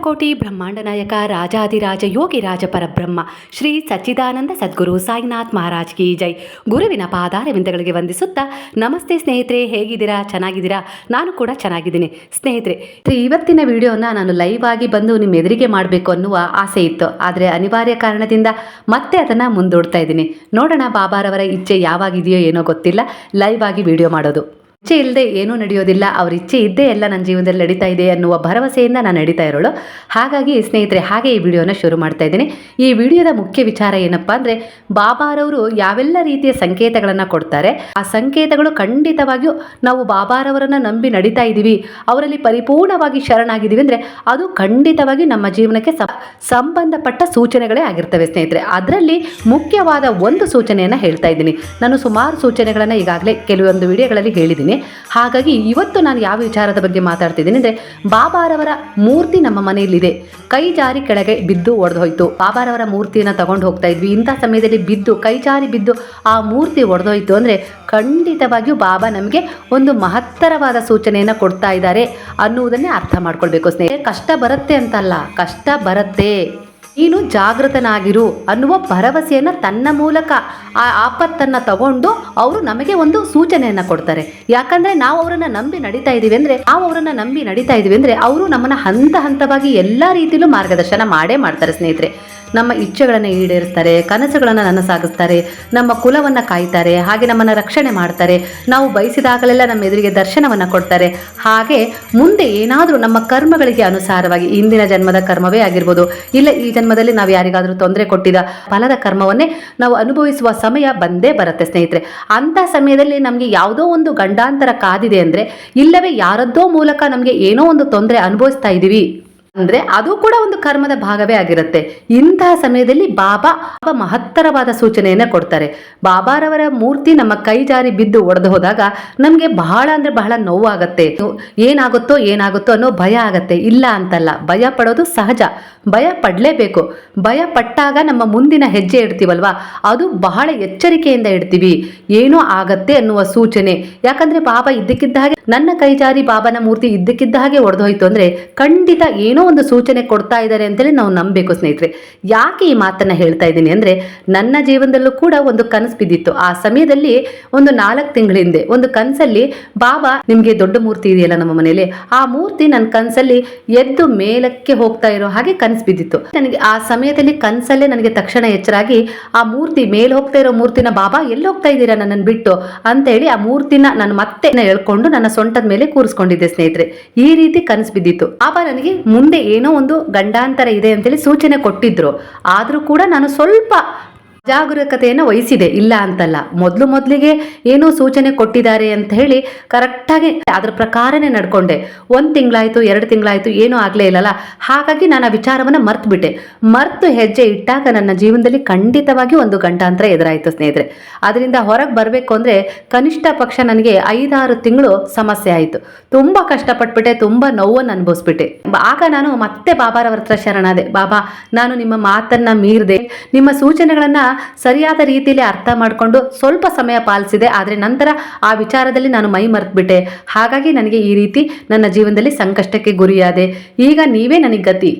ಅಖಂಡಕೋಟಿ ಬ್ರಹ್ಮಾಂಡ ನಾಯಕ ರಾಜಾದಿರಾಜ ಯೋಗಿ ರಾಜ ಪರಬ್ರಹ್ಮ ಶ್ರೀ ಸಚ್ಚಿದಾನಂದ ಸದ್ಗುರು ಸಾಯಿನಾಥ್ ಮಹಾರಾಜ್ ಕಿ ಜೈ. ಗುರುವಿನ ಪಾದಾರವಿಂದಗಳಿಗೆ ವಂದಿಸುತ್ತಾ ನಮಸ್ತೆ ಸ್ನೇಹಿತರೆ ಹೇಗಿದ್ದೀರಾ? ಚೆನ್ನಾಗಿದ್ದೀರಾ? ನಾನು ಕೂಡ ಚೆನ್ನಾಗಿದ್ದೀನಿ. ಸ್ನೇಹಿತರೆ, ಇವತ್ತಿನ ವಿಡಿಯೋನ ನಾನು ಲೈವ್ ಆಗಿ ಬಂದು ನಿಮ್ಮ ಎದುರಿಗೆ ಮಾಡಬೇಕು ಅನ್ನುವ ಆಸೆ ಇತ್ತು. ಆದರೆ ಅನಿವಾರ್ಯ ಕಾರಣದಿಂದ ಮತ್ತೆ ಅದನ್ನು ಮುಂದೂಡ್ತಾ ಇದ್ದೀನಿ. ನೋಡೋಣ ಬಾಬಾರವರ ಇಚ್ಛೆ ಯಾವಾಗಿದೆಯೋ ಏನೋ ಗೊತ್ತಿಲ್ಲ. ಲೈವ್ ಆಗಿ ವಿಡಿಯೋ ಮಾಡೋದು. ಇಚ್ಛೆ ಇಲ್ಲದೆ ಏನೂ ನಡೆಯೋದಿಲ್ಲ. ಅವ್ರ ಇಚ್ಛೆ ಇದ್ದೇ ಎಲ್ಲ ನನ್ನ ಜೀವನದಲ್ಲಿ ನಡೀತಾ ಇದೆ ಅನ್ನುವ ಭರವಸೆಯಿಂದ ನಾನು ನಡೀತಾ ಇರೋಳು. ಹಾಗಾಗಿ ಸ್ನೇಹಿತರೆ, ಹಾಗೆ ಈ ವಿಡಿಯೋನ ಶುರು ಮಾಡ್ತಾ ಇದ್ದೀನಿ. ಈ ವಿಡಿಯೋದ ಮುಖ್ಯ ವಿಚಾರ ಏನಪ್ಪ ಅಂದರೆ, ಬಾಬಾರವರು ಯಾವೆಲ್ಲ ರೀತಿಯ ಸಂಕೇತಗಳನ್ನು ಕೊಡ್ತಾರೆ, ಆ ಸಂಕೇತಗಳು ಖಂಡಿತವಾಗಿಯೂ ನಾವು ಬಾಬಾರವರನ್ನು ನಂಬಿ ನಡೀತಾ ಇದ್ದೀವಿ. ಅವರಲ್ಲಿ ಪರಿಪೂರ್ಣವಾಗಿ ಶರಣಾಗಿದ್ದೀವಿ ಅಂದರೆ, ಅದು ಖಂಡಿತವಾಗಿ ನಮ್ಮ ಜೀವನಕ್ಕೆ ಸಂಬಂಧಪಟ್ಟ ಸೂಚನೆಗಳೇ ಆಗಿರ್ತವೆ ಸ್ನೇಹಿತರೆ. ಅದರಲ್ಲಿ ಮುಖ್ಯವಾದ ಒಂದು ಸೂಚನೆಯನ್ನು ಹೇಳ್ತಾ ಇದ್ದೀನಿ. ನಾನು ಸುಮಾರು ಸೂಚನೆಗಳನ್ನು ಈಗಾಗಲೇ ಕೆಲವೊಂದು ವಿಡಿಯೋಗಳಲ್ಲಿ ಹೇಳಿದ್ದೀನಿ. ಹಾಗಾಗಿ ಇವತ್ತು ನಾನು ಯಾವ ವಿಚಾರದ ಬಗ್ಗೆ ಮಾತಾಡ್ತಿದ್ದೀನಿ ಅಂದರೆ ಬಾಬಾರವರ ಮೂರ್ತಿ ನಮ್ಮ ಮನೆಯಲ್ಲಿದೆ. ಕೈ ಜಾರಿ ಕೆಳಗೆ ಬಿದ್ದು ಒಡೆದು ಹೋಯ್ತು ಬಾಬಾರವರ ಮೂರ್ತಿಯನ್ನು ತಗೊಂಡು ಹೋಗ್ತಾ ಇದ್ವಿ. ಇಂಥ ಸಮಯದಲ್ಲಿ ಬಿದ್ದು, ಕೈ ಜಾರಿ ಬಿದ್ದು ಆ ಮೂರ್ತಿ ಒಡೆದೋಯ್ತು ಅಂದರೆ ಖಂಡಿತವಾಗಿಯೂ ಬಾಬಾ ನಮಗೆ ಒಂದು ಮಹತ್ತರವಾದ ಸೂಚನೆಯನ್ನು ಕೊಡ್ತಾ ಇದ್ದಾರೆ ಅನ್ನುವುದನ್ನೇ ಅರ್ಥ ಮಾಡ್ಕೊಳ್ಬೇಕು ಸ್ನೇಹಿತರೆ. ಕಷ್ಟ ಬರುತ್ತೆ ಅಂತಲ್ಲ, ಕಷ್ಟ ಬರುತ್ತೆ. ನೀನು ಜಾಗೃತನಾಗಿರು ಅನ್ನುವ ಭರವಸೆಯನ್ನು ತನ್ನ ಮೂಲಕ ಆ ಆಪತ್ತನ್ನು ತಗೊಂಡು ಅವರು ನಮಗೆ ಒಂದು ಸೂಚನೆಯನ್ನು ಕೊಡ್ತಾರೆ. ಯಾಕಂದರೆ ನಾವು ಅವರನ್ನು ನಂಬಿ ನಡೀತಾ ಇದ್ದೀವಿ ಅಂದರೆ, ನಾವು ಅವರನ್ನು ನಂಬಿ ನಡೀತಾ ಇದ್ದೀವಿ ಅಂದರೆ, ಅವರು ನಮ್ಮನ್ನು ಹಂತ ಹಂತವಾಗಿ ಎಲ್ಲ ರೀತಿಯಲ್ಲೂ ಮಾರ್ಗದರ್ಶನ ಮಾಡೇ ಮಾಡ್ತಾರೆ ಸ್ನೇಹಿತರೆ. ನಮ್ಮ ಇಚ್ಛೆಗಳನ್ನು ಈಡೇರಿಸ್ತಾರೆ ಕನಸುಗಳನ್ನು ನನಸಾಗಿಸ್ತಾರೆ ನಮ್ಮ ಕುಲವನ್ನು ಕಾಯ್ತಾರೆ, ಹಾಗೆ ನಮ್ಮನ್ನು ರಕ್ಷಣೆ ಮಾಡ್ತಾರೆ. ನಾವು ಬಯಸಿದಾಗಲೆಲ್ಲ ನಮ್ಮ ಎದುರಿಗೆ ದರ್ಶನವನ್ನು ಕೊಡ್ತಾರೆ. ಹಾಗೆ ಮುಂದೆ ಏನಾದರೂ ನಮ್ಮ ಕರ್ಮಗಳಿಗೆ ಅನುಸಾರವಾಗಿ ಇಂದಿನ ಜನ್ಮದ ಕರ್ಮವೇ ಆಗಿರ್ಬೋದು. ಇಲ್ಲ, ಈ ಜನ್ಮದಲ್ಲಿ ನಾವು ಯಾರಿಗಾದರೂ ತೊಂದರೆ ಕೊಟ್ಟಿದ ಫಲದ ಕರ್ಮವನ್ನೇ ನಾವು ಅನುಭವಿಸುವ ಸಮಯ ಬಂದೇ ಬರುತ್ತೆ ಸ್ನೇಹಿತರೆ. ಅಂಥ ಸಮಯದಲ್ಲಿ ನಮಗೆ ಯಾವುದೋ ಒಂದು ಗಂಡಾಂತರ ಕಾದಿದೆ ಅಂದರೆ, ಇಲ್ಲವೇ ಯಾರದ್ದೋ ಮೂಲಕ ನಮಗೆ ಏನೋ ಒಂದು ತೊಂದರೆ ಅನುಭವಿಸ್ತಾ ಇದ್ದೀವಿ ಅಂದ್ರೆ ಅದು ಕೂಡ ಒಂದು ಕರ್ಮದ ಭಾಗವೇ ಆಗಿರುತ್ತೆ. ಇಂತಹ ಸಮಯದಲ್ಲಿ ಬಾಬಾ ಮಹತ್ತರವಾದ ಸೂಚನೆಯನ್ನ ಕೊಡ್ತಾರೆ. ಬಾಬಾರವರ ಮೂರ್ತಿ ನಮ್ಮ ಕೈ ಜಾರಿ ಬಿದ್ದು ಒಡೆದು ಹೋದಾಗ ನಮಗೆ ಬಹಳ ಅಂದ್ರೆ ಬಹಳ ನೋವಾಗತ್ತೆ. ಏನಾಗುತ್ತೋ ಏನಾಗುತ್ತೋ ಅನ್ನೋ ಭಯ ಆಗತ್ತೆ. ಇಲ್ಲ ಅಂತಲ್ಲ, ಭಯ ಪಡೋದು ಸಹಜ. ಭಯ ಪಡಲೇಬೇಕು. ಭಯ ಪಟ್ಟಾಗ ನಮ್ಮ ಮುಂದಿನ ಹೆಜ್ಜೆ ಇಡ್ತೀವಲ್ವಾ? ಅದು ಬಹಳ ಎಚ್ಚರಿಕೆಯಿಂದ ಇಡ್ತೀವಿ. ಏನೋ ಆಗತ್ತೆ ಅನ್ನುವ ಸೂಚನೆ. ಯಾಕಂದ್ರೆ ಬಾಬಾ ಇದ್ದಕ್ಕಿದ್ದ ಹಾಗೆ, ನನ್ನ ಕೈ ಜಾರಿ ಬಾಬಾನ ಮೂರ್ತಿ ಇದ್ದಕ್ಕಿದ್ದ ಹಾಗೆ ಒಡೆದೋಯ್ತು ಅಂದ್ರೆ ಖಂಡಿತ ಏನೋ ಒಂದು ಸೂಚನೆ ಕೊಡ್ತಾ ಇದ್ದಾರೆ ಅಂತೇಳಿ ನಾವು ನಂಬಬೇಕು ಸ್ನೇಹಿತರೆ. ಯಾಕೆ ಈ ಮಾತನ್ನ ಹೇಳ್ತಾ ಇದ್ದೀನಿ ಅಂದ್ರೆ, ನನ್ನ ಜೀವನದಲ್ಲೂ ಕೂಡ ಒಂದು ಕನಸು ಬಿದ್ದಿತ್ತು. ಆ ಸಮಯದಲ್ಲಿ ಒಂದು ನಾಲ್ಕು ತಿಂಗಳ ಹಿಂದೆ, ಒಂದು ಕನಸಲ್ಲಿ ಬಾಬಾ ನಿಮ್ಗೆ ದೊಡ್ಡ ಮೂರ್ತಿ ಇದೆಯಲ್ಲ ನಮ್ಮ ಮನೆಯಲ್ಲಿ, ಆ ಮೂರ್ತಿ ನನ್ನ ಕನಸಲ್ಲಿ ಎದ್ದು ಮೇಲಕ್ಕೆ ಹೋಗ್ತಾ ಇರೋ ಹಾಗೆ ಕನಸು ಬಿದ್ದಿತ್ತು. ನನಗೆ ಆ ಸಮಯದಲ್ಲಿ ಕನಸಲ್ಲೇ ನನಗೆ ತಕ್ಷಣ ಎಚ್ಚರಾಗಿ ಆ ಮೂರ್ತಿ ಮೇಲೆ ಹೋಗ್ತಾ ಇರೋ ಮೂರ್ತಿನ ಬಾಬಾ ಎಲ್ಲಿ ಹೋಗ್ತಾ ಇದ್ದೀರಾ ನನ್ನನ್ನು ಬಿಟ್ಟು ಅಂತ ಹೇಳಿ ಆ ಮೂರ್ತಿನ ನಾನು ಮತ್ತೆ ಎಳ್ಕೊಂಡು ನನ್ನ ಸೊಂಟದ ಮೇಲೆ ಕೂರಿಸ್ಕೊಂಡಿದ್ದೆ ಸ್ನೇಹಿತರೆ. ಈ ರೀತಿ ಕನಸು ಬಿದ್ದಿತ್ತು. ಬಾಬಾ ನನಗೆ ಮುಂದೆ ಏನೋ ಒಂದು ಗಂಡಾಂತರ ಇದೆ ಅಂತೇಳಿ ಸೂಚನೆ ಕೊಟ್ಟಿದ್ರು. ಆದರೂ ಕೂಡ ನಾನು ಸ್ವಲ್ಪ ಜಾಗರೂಕತೆಯನ್ನು ವಹಿಸಿದೆ. ಇಲ್ಲ ಅಂತಲ್ಲ. ಮೊದಲು ಮೊದಲಿಗೆ ಏನೋ ಸೂಚನೆ ಕೊಟ್ಟಿದ್ದಾರೆ ಅಂತ ಹೇಳಿ ಕರೆಕ್ಟಾಗಿ ಅದರ ಪ್ರಕಾರನೇ ನಡ್ಕೊಂಡೆ. ಒಂದು ತಿಂಗಳಾಯಿತು, ಎರಡು ತಿಂಗಳಾಯಿತು, ಏನೂ ಆಗಲೇ ಇಲ್ಲಲ್ಲ. ಹಾಗಾಗಿ ನಾನು ಆ ವಿಚಾರವನ್ನು ಮರ್ತು ಮರ್ತು ಹೆಜ್ಜೆ ಇಟ್ಟಾಗ ನನ್ನ ಜೀವನದಲ್ಲಿ ಖಂಡಿತವಾಗಿ ಒಂದು ಗಂಟಾಂತರ ಎದುರಾಯಿತು ಸ್ನೇಹಿತರೆ. ಅದರಿಂದ ಹೊರಗೆ ಬರಬೇಕು ಅಂದರೆ ಕನಿಷ್ಠ ಪಕ್ಷ ನನಗೆ ಐದಾರು ತಿಂಗಳು ಸಮಸ್ಯೆ ಆಯಿತು. ತುಂಬ ಕಷ್ಟಪಟ್ಬಿಟ್ಟೆ, ತುಂಬ ನೋವನ್ನು ಅನುಭವಿಸ್ಬಿಟ್ಟೆ. ಆಗ ನಾನು ಮತ್ತೆ ಬಾಬಾರವ್ರ ಹತ್ರ ಶರಣಾದೆ. ಬಾಬಾ, ನಾನು ನಿಮ್ಮ ಮಾತನ್ನು ಮೀರಿದೆ, ನಿಮ್ಮ ಸೂಚನೆಗಳನ್ನ ಸರಿಯಾದ ರೀತಿಯಲ್ಲಿ ಅರ್ಥ ಮಾಡಿಕೊಂಡು ಸ್ವಲ್ಪ ಸಮಯ ಪಾಲಿಸಿದೆ, ಆದರೆ ನಂತರ ಆ ವಿಚಾರದಲ್ಲಿ ನಾನು ಮೈ ಮರೆತುಬಿಟ್ಟೆ. ಹಾಗಾಗಿ ನನಗೆ ಈ ರೀತಿ ನನ್ನ ಜೀವನದಲ್ಲಿ ಸಂಕಷ್ಟಕ್ಕೆ ಗುರಿಯಾದೆ. ಈಗ ನೀವೇ ನನಗೆ ಗತಿ.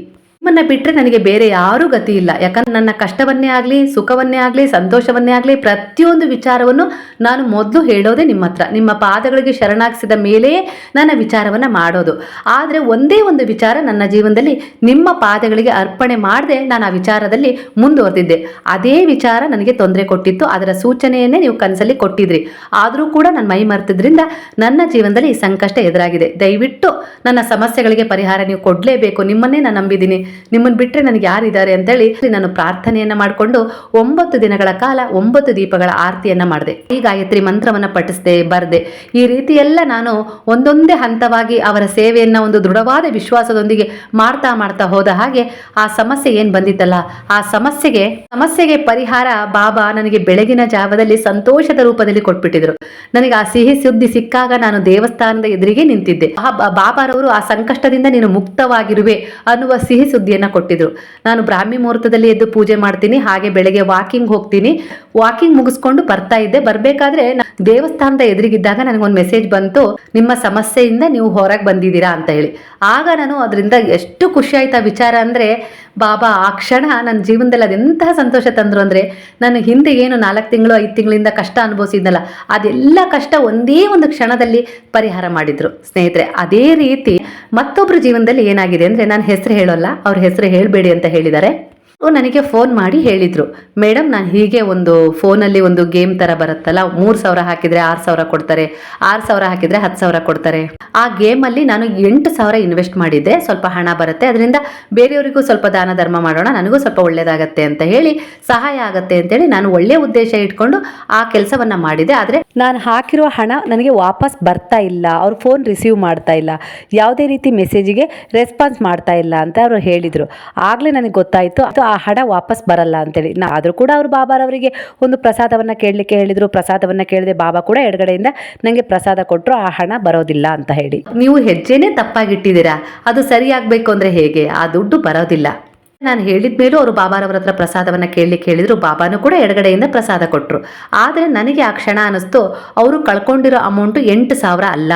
ನಿಮ್ಮನ್ನ ಬಿಟ್ಟರೆ ನನಗೆ ಬೇರೆ ಯಾರೂ ಗತಿ ಇಲ್ಲ. ಯಾಕಂದ್ರೆ ನನ್ನ ಕಷ್ಟವನ್ನೇ ಆಗಲಿ, ಸುಖವನ್ನೇ ಆಗಲಿ, ಸಂತೋಷವನ್ನೇ ಆಗಲಿ ಪ್ರತಿಯೊಂದು ವಿಚಾರವನ್ನು ನಾನು ಮೊದಲು ಹೇಳೋದೇ ನಿಮ್ಮ ಹತ್ರ. ನಿಮ್ಮ ಪಾದಗಳಿಗೆ ಶರಣಾಗಿಸಿದ ಮೇಲೆಯೇ ನನ್ನ ವಿಚಾರವನ್ನು ಮಾಡೋದು. ಆದರೆ ಒಂದೇ ಒಂದು ವಿಚಾರ ನನ್ನ ಜೀವನದಲ್ಲಿ ನಿಮ್ಮ ಪಾದಗಳಿಗೆ ಅರ್ಪಣೆ ಮಾಡದೆ ನಾನು ಆ ವಿಚಾರದಲ್ಲಿ ಮುಂದುವರೆದಿದ್ದೆ. ಅದೇ ವಿಚಾರ ನನಗೆ ತೊಂದರೆ ಕೊಟ್ಟಿತ್ತು. ಅದರ ಸೂಚನೆಯನ್ನೇ ನೀವು ಕನಸಲ್ಲಿ ಕೊಟ್ಟಿದ್ರಿ. ಆದರೂ ಕೂಡ ನಾನು ಮೈ ಮರೆತಿದ್ರಿಂದ ನನ್ನ ಜೀವನದಲ್ಲಿ ಸಂಕಷ್ಟ ಎದುರಾಗಿದೆ. ದಯವಿಟ್ಟು ನನ್ನ ಸಮಸ್ಯೆಗಳಿಗೆ ಪರಿಹಾರ ನೀವು ಕೊಡಲೇಬೇಕು. ನಿಮ್ಮನ್ನೇ ನಾನು ನಂಬಿದ್ದೀನಿ. ನಿಮ್ಮನ್ನು ಬಿಟ್ಟರೆ ನನಗೆ ಯಾರಿದ್ದಾರೆ ಅಂತೇಳಿ ನಾನು ಪ್ರಾರ್ಥನೆಯನ್ನ ಮಾಡಿಕೊಂಡು ಒಂಬತ್ತು ದಿನಗಳ ಕಾಲ ಒಂಬತ್ತು ದೀಪಗಳ ಆರತಿಯನ್ನ ಮಾಡಿದೆ. ಈ ಗಾಯತ್ರಿ ಮಂತ್ರವನ್ನ ಪಠಿಸಿದೆ, ಬರೆದೆ. ಈ ರೀತಿಯೆಲ್ಲ ನಾನು ಒಂದೊಂದೇ ಹಂತವಾಗಿ ಅವರ ಸೇವೆಯನ್ನ ಒಂದು ದೃಢವಾದ ವಿಶ್ವಾಸದೊಂದಿಗೆ ಮಾಡ್ತಾ ಮಾಡ್ತಾ ಹೋದ ಹಾಗೆ ಆ ಸಮಸ್ಯೆ ಏನು ಬಂದಿತ್ತಲ್ಲ, ಆ ಸಮಸ್ಯೆಗೆ ಸಮಸ್ಯೆಗೆ ಪರಿಹಾರ ಬಾಬಾ ನನಗೆ ಬೆಳಗಿನ ಜಾವದಲ್ಲಿ ಸಂತೋಷದ ರೂಪದಲ್ಲಿ ಕೊಟ್ಬಿಟ್ಟಿದ್ರು. ನನಗೆ ಆ ಸಿಹಿ ಸುದ್ದಿ ಸಿಕ್ಕಾಗ ನಾನು ದೇವಸ್ಥಾನದ ಎದುರಿಗೆ ನಿಂತಿದ್ದೆ. ಆ ಬಾಬಾರವರು ಆ ಸಂಕಷ್ಟದಿಂದ ನೀನು ಮುಕ್ತವಾಗಿರುವೆ ಅನ್ನುವ ಸಿಹಿ ಸುದ್ದಿಯನ್ನು ಕೊಟ್ಟಿದ್ರು. ನಾನು ಬ್ರಾಹ್ಮಿ ಮುಹೂರ್ತದಲ್ಲಿ ಎದ್ದು ಪೂಜೆ ಮಾಡ್ತೀನಿ, ಹಾಗೆ ಬೆಳಗ್ಗೆ ವಾಕಿಂಗ್ ಹೋಗ್ತೀನಿ. ವಾಕಿಂಗ್ ಮುಗಿಸ್ಕೊಂಡು ಬರ್ತಾ ಇದ್ದೆ. ಬರಬೇಕಾದ್ರೆ ದೇವಸ್ಥಾನದ ಎದುರಿಗಿದ್ದಾಗ ನನಗೊಂದು ಮೆಸೇಜ್ ಬಂತು, ನಿಮ್ಮ ಸಮಸ್ಯೆಯಿಂದ ನೀವು ಹೊರಗೆ ಬಂದಿದ್ದೀರಾ? ಅಂತ ಹೇಳಿ. ಆಗ ನಾನು ಅದರಿಂದ ಎಷ್ಟು ಖುಷಿ ಆಯ್ತಾ ವಿಚಾರ ಅಂದರೆ ಬಾಬಾ, ಆ ಕ್ಷಣ ನನ್ನ ಜೀವನದಲ್ಲಿ ಅದೆಂತಹ ಸಂತೋಷ ತಂದರು ಅಂದರೆ ನಾನು ಹಿಂದೆ ಏನು ನಾಲ್ಕು ತಿಂಗಳು, ಐದು ತಿಂಗಳಿಂದ ಕಷ್ಟ ಅನುಭವಿಸಿದ್ನಲ್ಲ, ಅದೆಲ್ಲ ಕಷ್ಟ ಒಂದೇ ಒಂದು ಕ್ಷಣದಲ್ಲಿ ಪರಿಹಾರ ಮಾಡಿದರು. ಸ್ನೇಹಿತರೆ, ಅದೇ ರೀತಿ ಮತ್ತೊಬ್ಬರ ಜೀವನದಲ್ಲಿ ಏನಾಗಿದೆ ಅಂದರೆ, ನಾನು ಹೆಸರು ಹೇಳೋಲ್ಲ, ಅವ್ರ ಹೆಸರು ಹೇಳಬೇಡಿ ಅಂತ ಹೇಳಿದ್ದಾರೆ. ನನಗೆ ಫೋನ್ ಮಾಡಿ ಹೇಳಿದರು. ಮೇಡಮ್ ನಾನು ಹೀಗೆ ಒಂದು ಫೋನಲ್ಲಿ ಒಂದು ಗೇಮ್ ಥರ ಬರುತ್ತಲ್ಲ, ಮೂರು ಸಾವಿರ ಹಾಕಿದರೆ ಆರು ಸಾವಿರ ಕೊಡ್ತಾರೆ, ಆರು ಸಾವಿರ ಹಾಕಿದರೆ ಹತ್ತು ಸಾವಿರ ಕೊಡ್ತಾರೆ. ಆ ಗೇಮಲ್ಲಿ ನಾನು ಎಂಟು ಸಾವಿರ ಇನ್ವೆಸ್ಟ್ ಮಾಡಿದ್ದೆ, ಸ್ವಲ್ಪ ಹಣ ಬರುತ್ತೆ, ಅದರಿಂದ ಬೇರೆಯವರಿಗೂ ಸ್ವಲ್ಪ ದಾನ ಧರ್ಮ ಮಾಡೋಣ, ನನಗೂ ಸ್ವಲ್ಪ ಒಳ್ಳೆಯದಾಗತ್ತೆ ಅಂತ ಹೇಳಿ ಸಹಾಯ ಆಗತ್ತೆ ಅಂತೇಳಿ ನಾನು ಒಳ್ಳೆಯ ಉದ್ದೇಶ ಇಟ್ಕೊಂಡು ಆ ಕೆಲಸವನ್ನು ಮಾಡಿದೆ. ಆದರೆ ನಾನು ಹಾಕಿರೋ ಹಣ ನನಗೆ ವಾಪಸ್ ಬರ್ತಾ ಇಲ್ಲ, ಅವ್ರು ಫೋನ್ ರಿಸೀವ್ ಮಾಡ್ತಾ ಇಲ್ಲ, ಯಾವುದೇ ರೀತಿ ಮೆಸೇಜಿಗೆ ರೆಸ್ಪಾನ್ಸ್ ಮಾಡ್ತಾ ಇಲ್ಲ ಅಂತ ಅವರು ಹೇಳಿದರು. ಆಗಲೇ ನನಗೆ ಗೊತ್ತಾಯಿತು ಆ ಹಣ ವಾಪಸ್ ಬರಲ್ಲ ಅಂತೇಳಿ. ನಾ ಆದರೂ ಕೂಡ ಅವರು ಬಾಬಾರವರಿಗೆ ಒಂದು ಪ್ರಸಾದವನ್ನು ಕೇಳಲಿಕ್ಕೆ ಹೇಳಿದರು. ಪ್ರಸಾದವನ್ನು ಕೇಳಿದೆ ಬಾಬಾ ಕೂಡ ಎಡಗಡೆಯಿಂದ ನನಗೆ ಪ್ರಸಾದ ಕೊಟ್ಟರು ಆ ಹಣ ಬರೋದಿಲ್ಲ ಅಂತ ಹೇಳಿ. ನೀವು ಹೆಜ್ಜೆನೇ ತಪ್ಪಾಗಿಟ್ಟಿದ್ದೀರಾ? ಅದು ಸರಿಯಾಗಬೇಕು ಅಂದರೆ ಹೇಗೆ? ಆ ದುಡ್ಡು ಬರೋದಿಲ್ಲ. ನಾನು ಹೇಳಿದ ಮೇಲೂ ಅವರು ಬಾಬಾರವರ ಹತ್ರ ಪ್ರಸಾದವನ್ನು ಕೇಳಲಿಕ್ಕೆ ಹೇಳಿದರು. ಬಾಬಾನು ಕೂಡ ಎಡಗಡೆಯಿಂದ ಪ್ರಸಾದ ಕೊಟ್ಟರು ಆದರೆ ನನಗೆ ಆ ಕ್ಷಣ ಅನ್ನಿಸ್ತು ಅವರು ಕಳ್ಕೊಂಡಿರೋ ಅಮೌಂಟು ಎಂಟು ಸಾವಿರ ಅಲ್ಲ.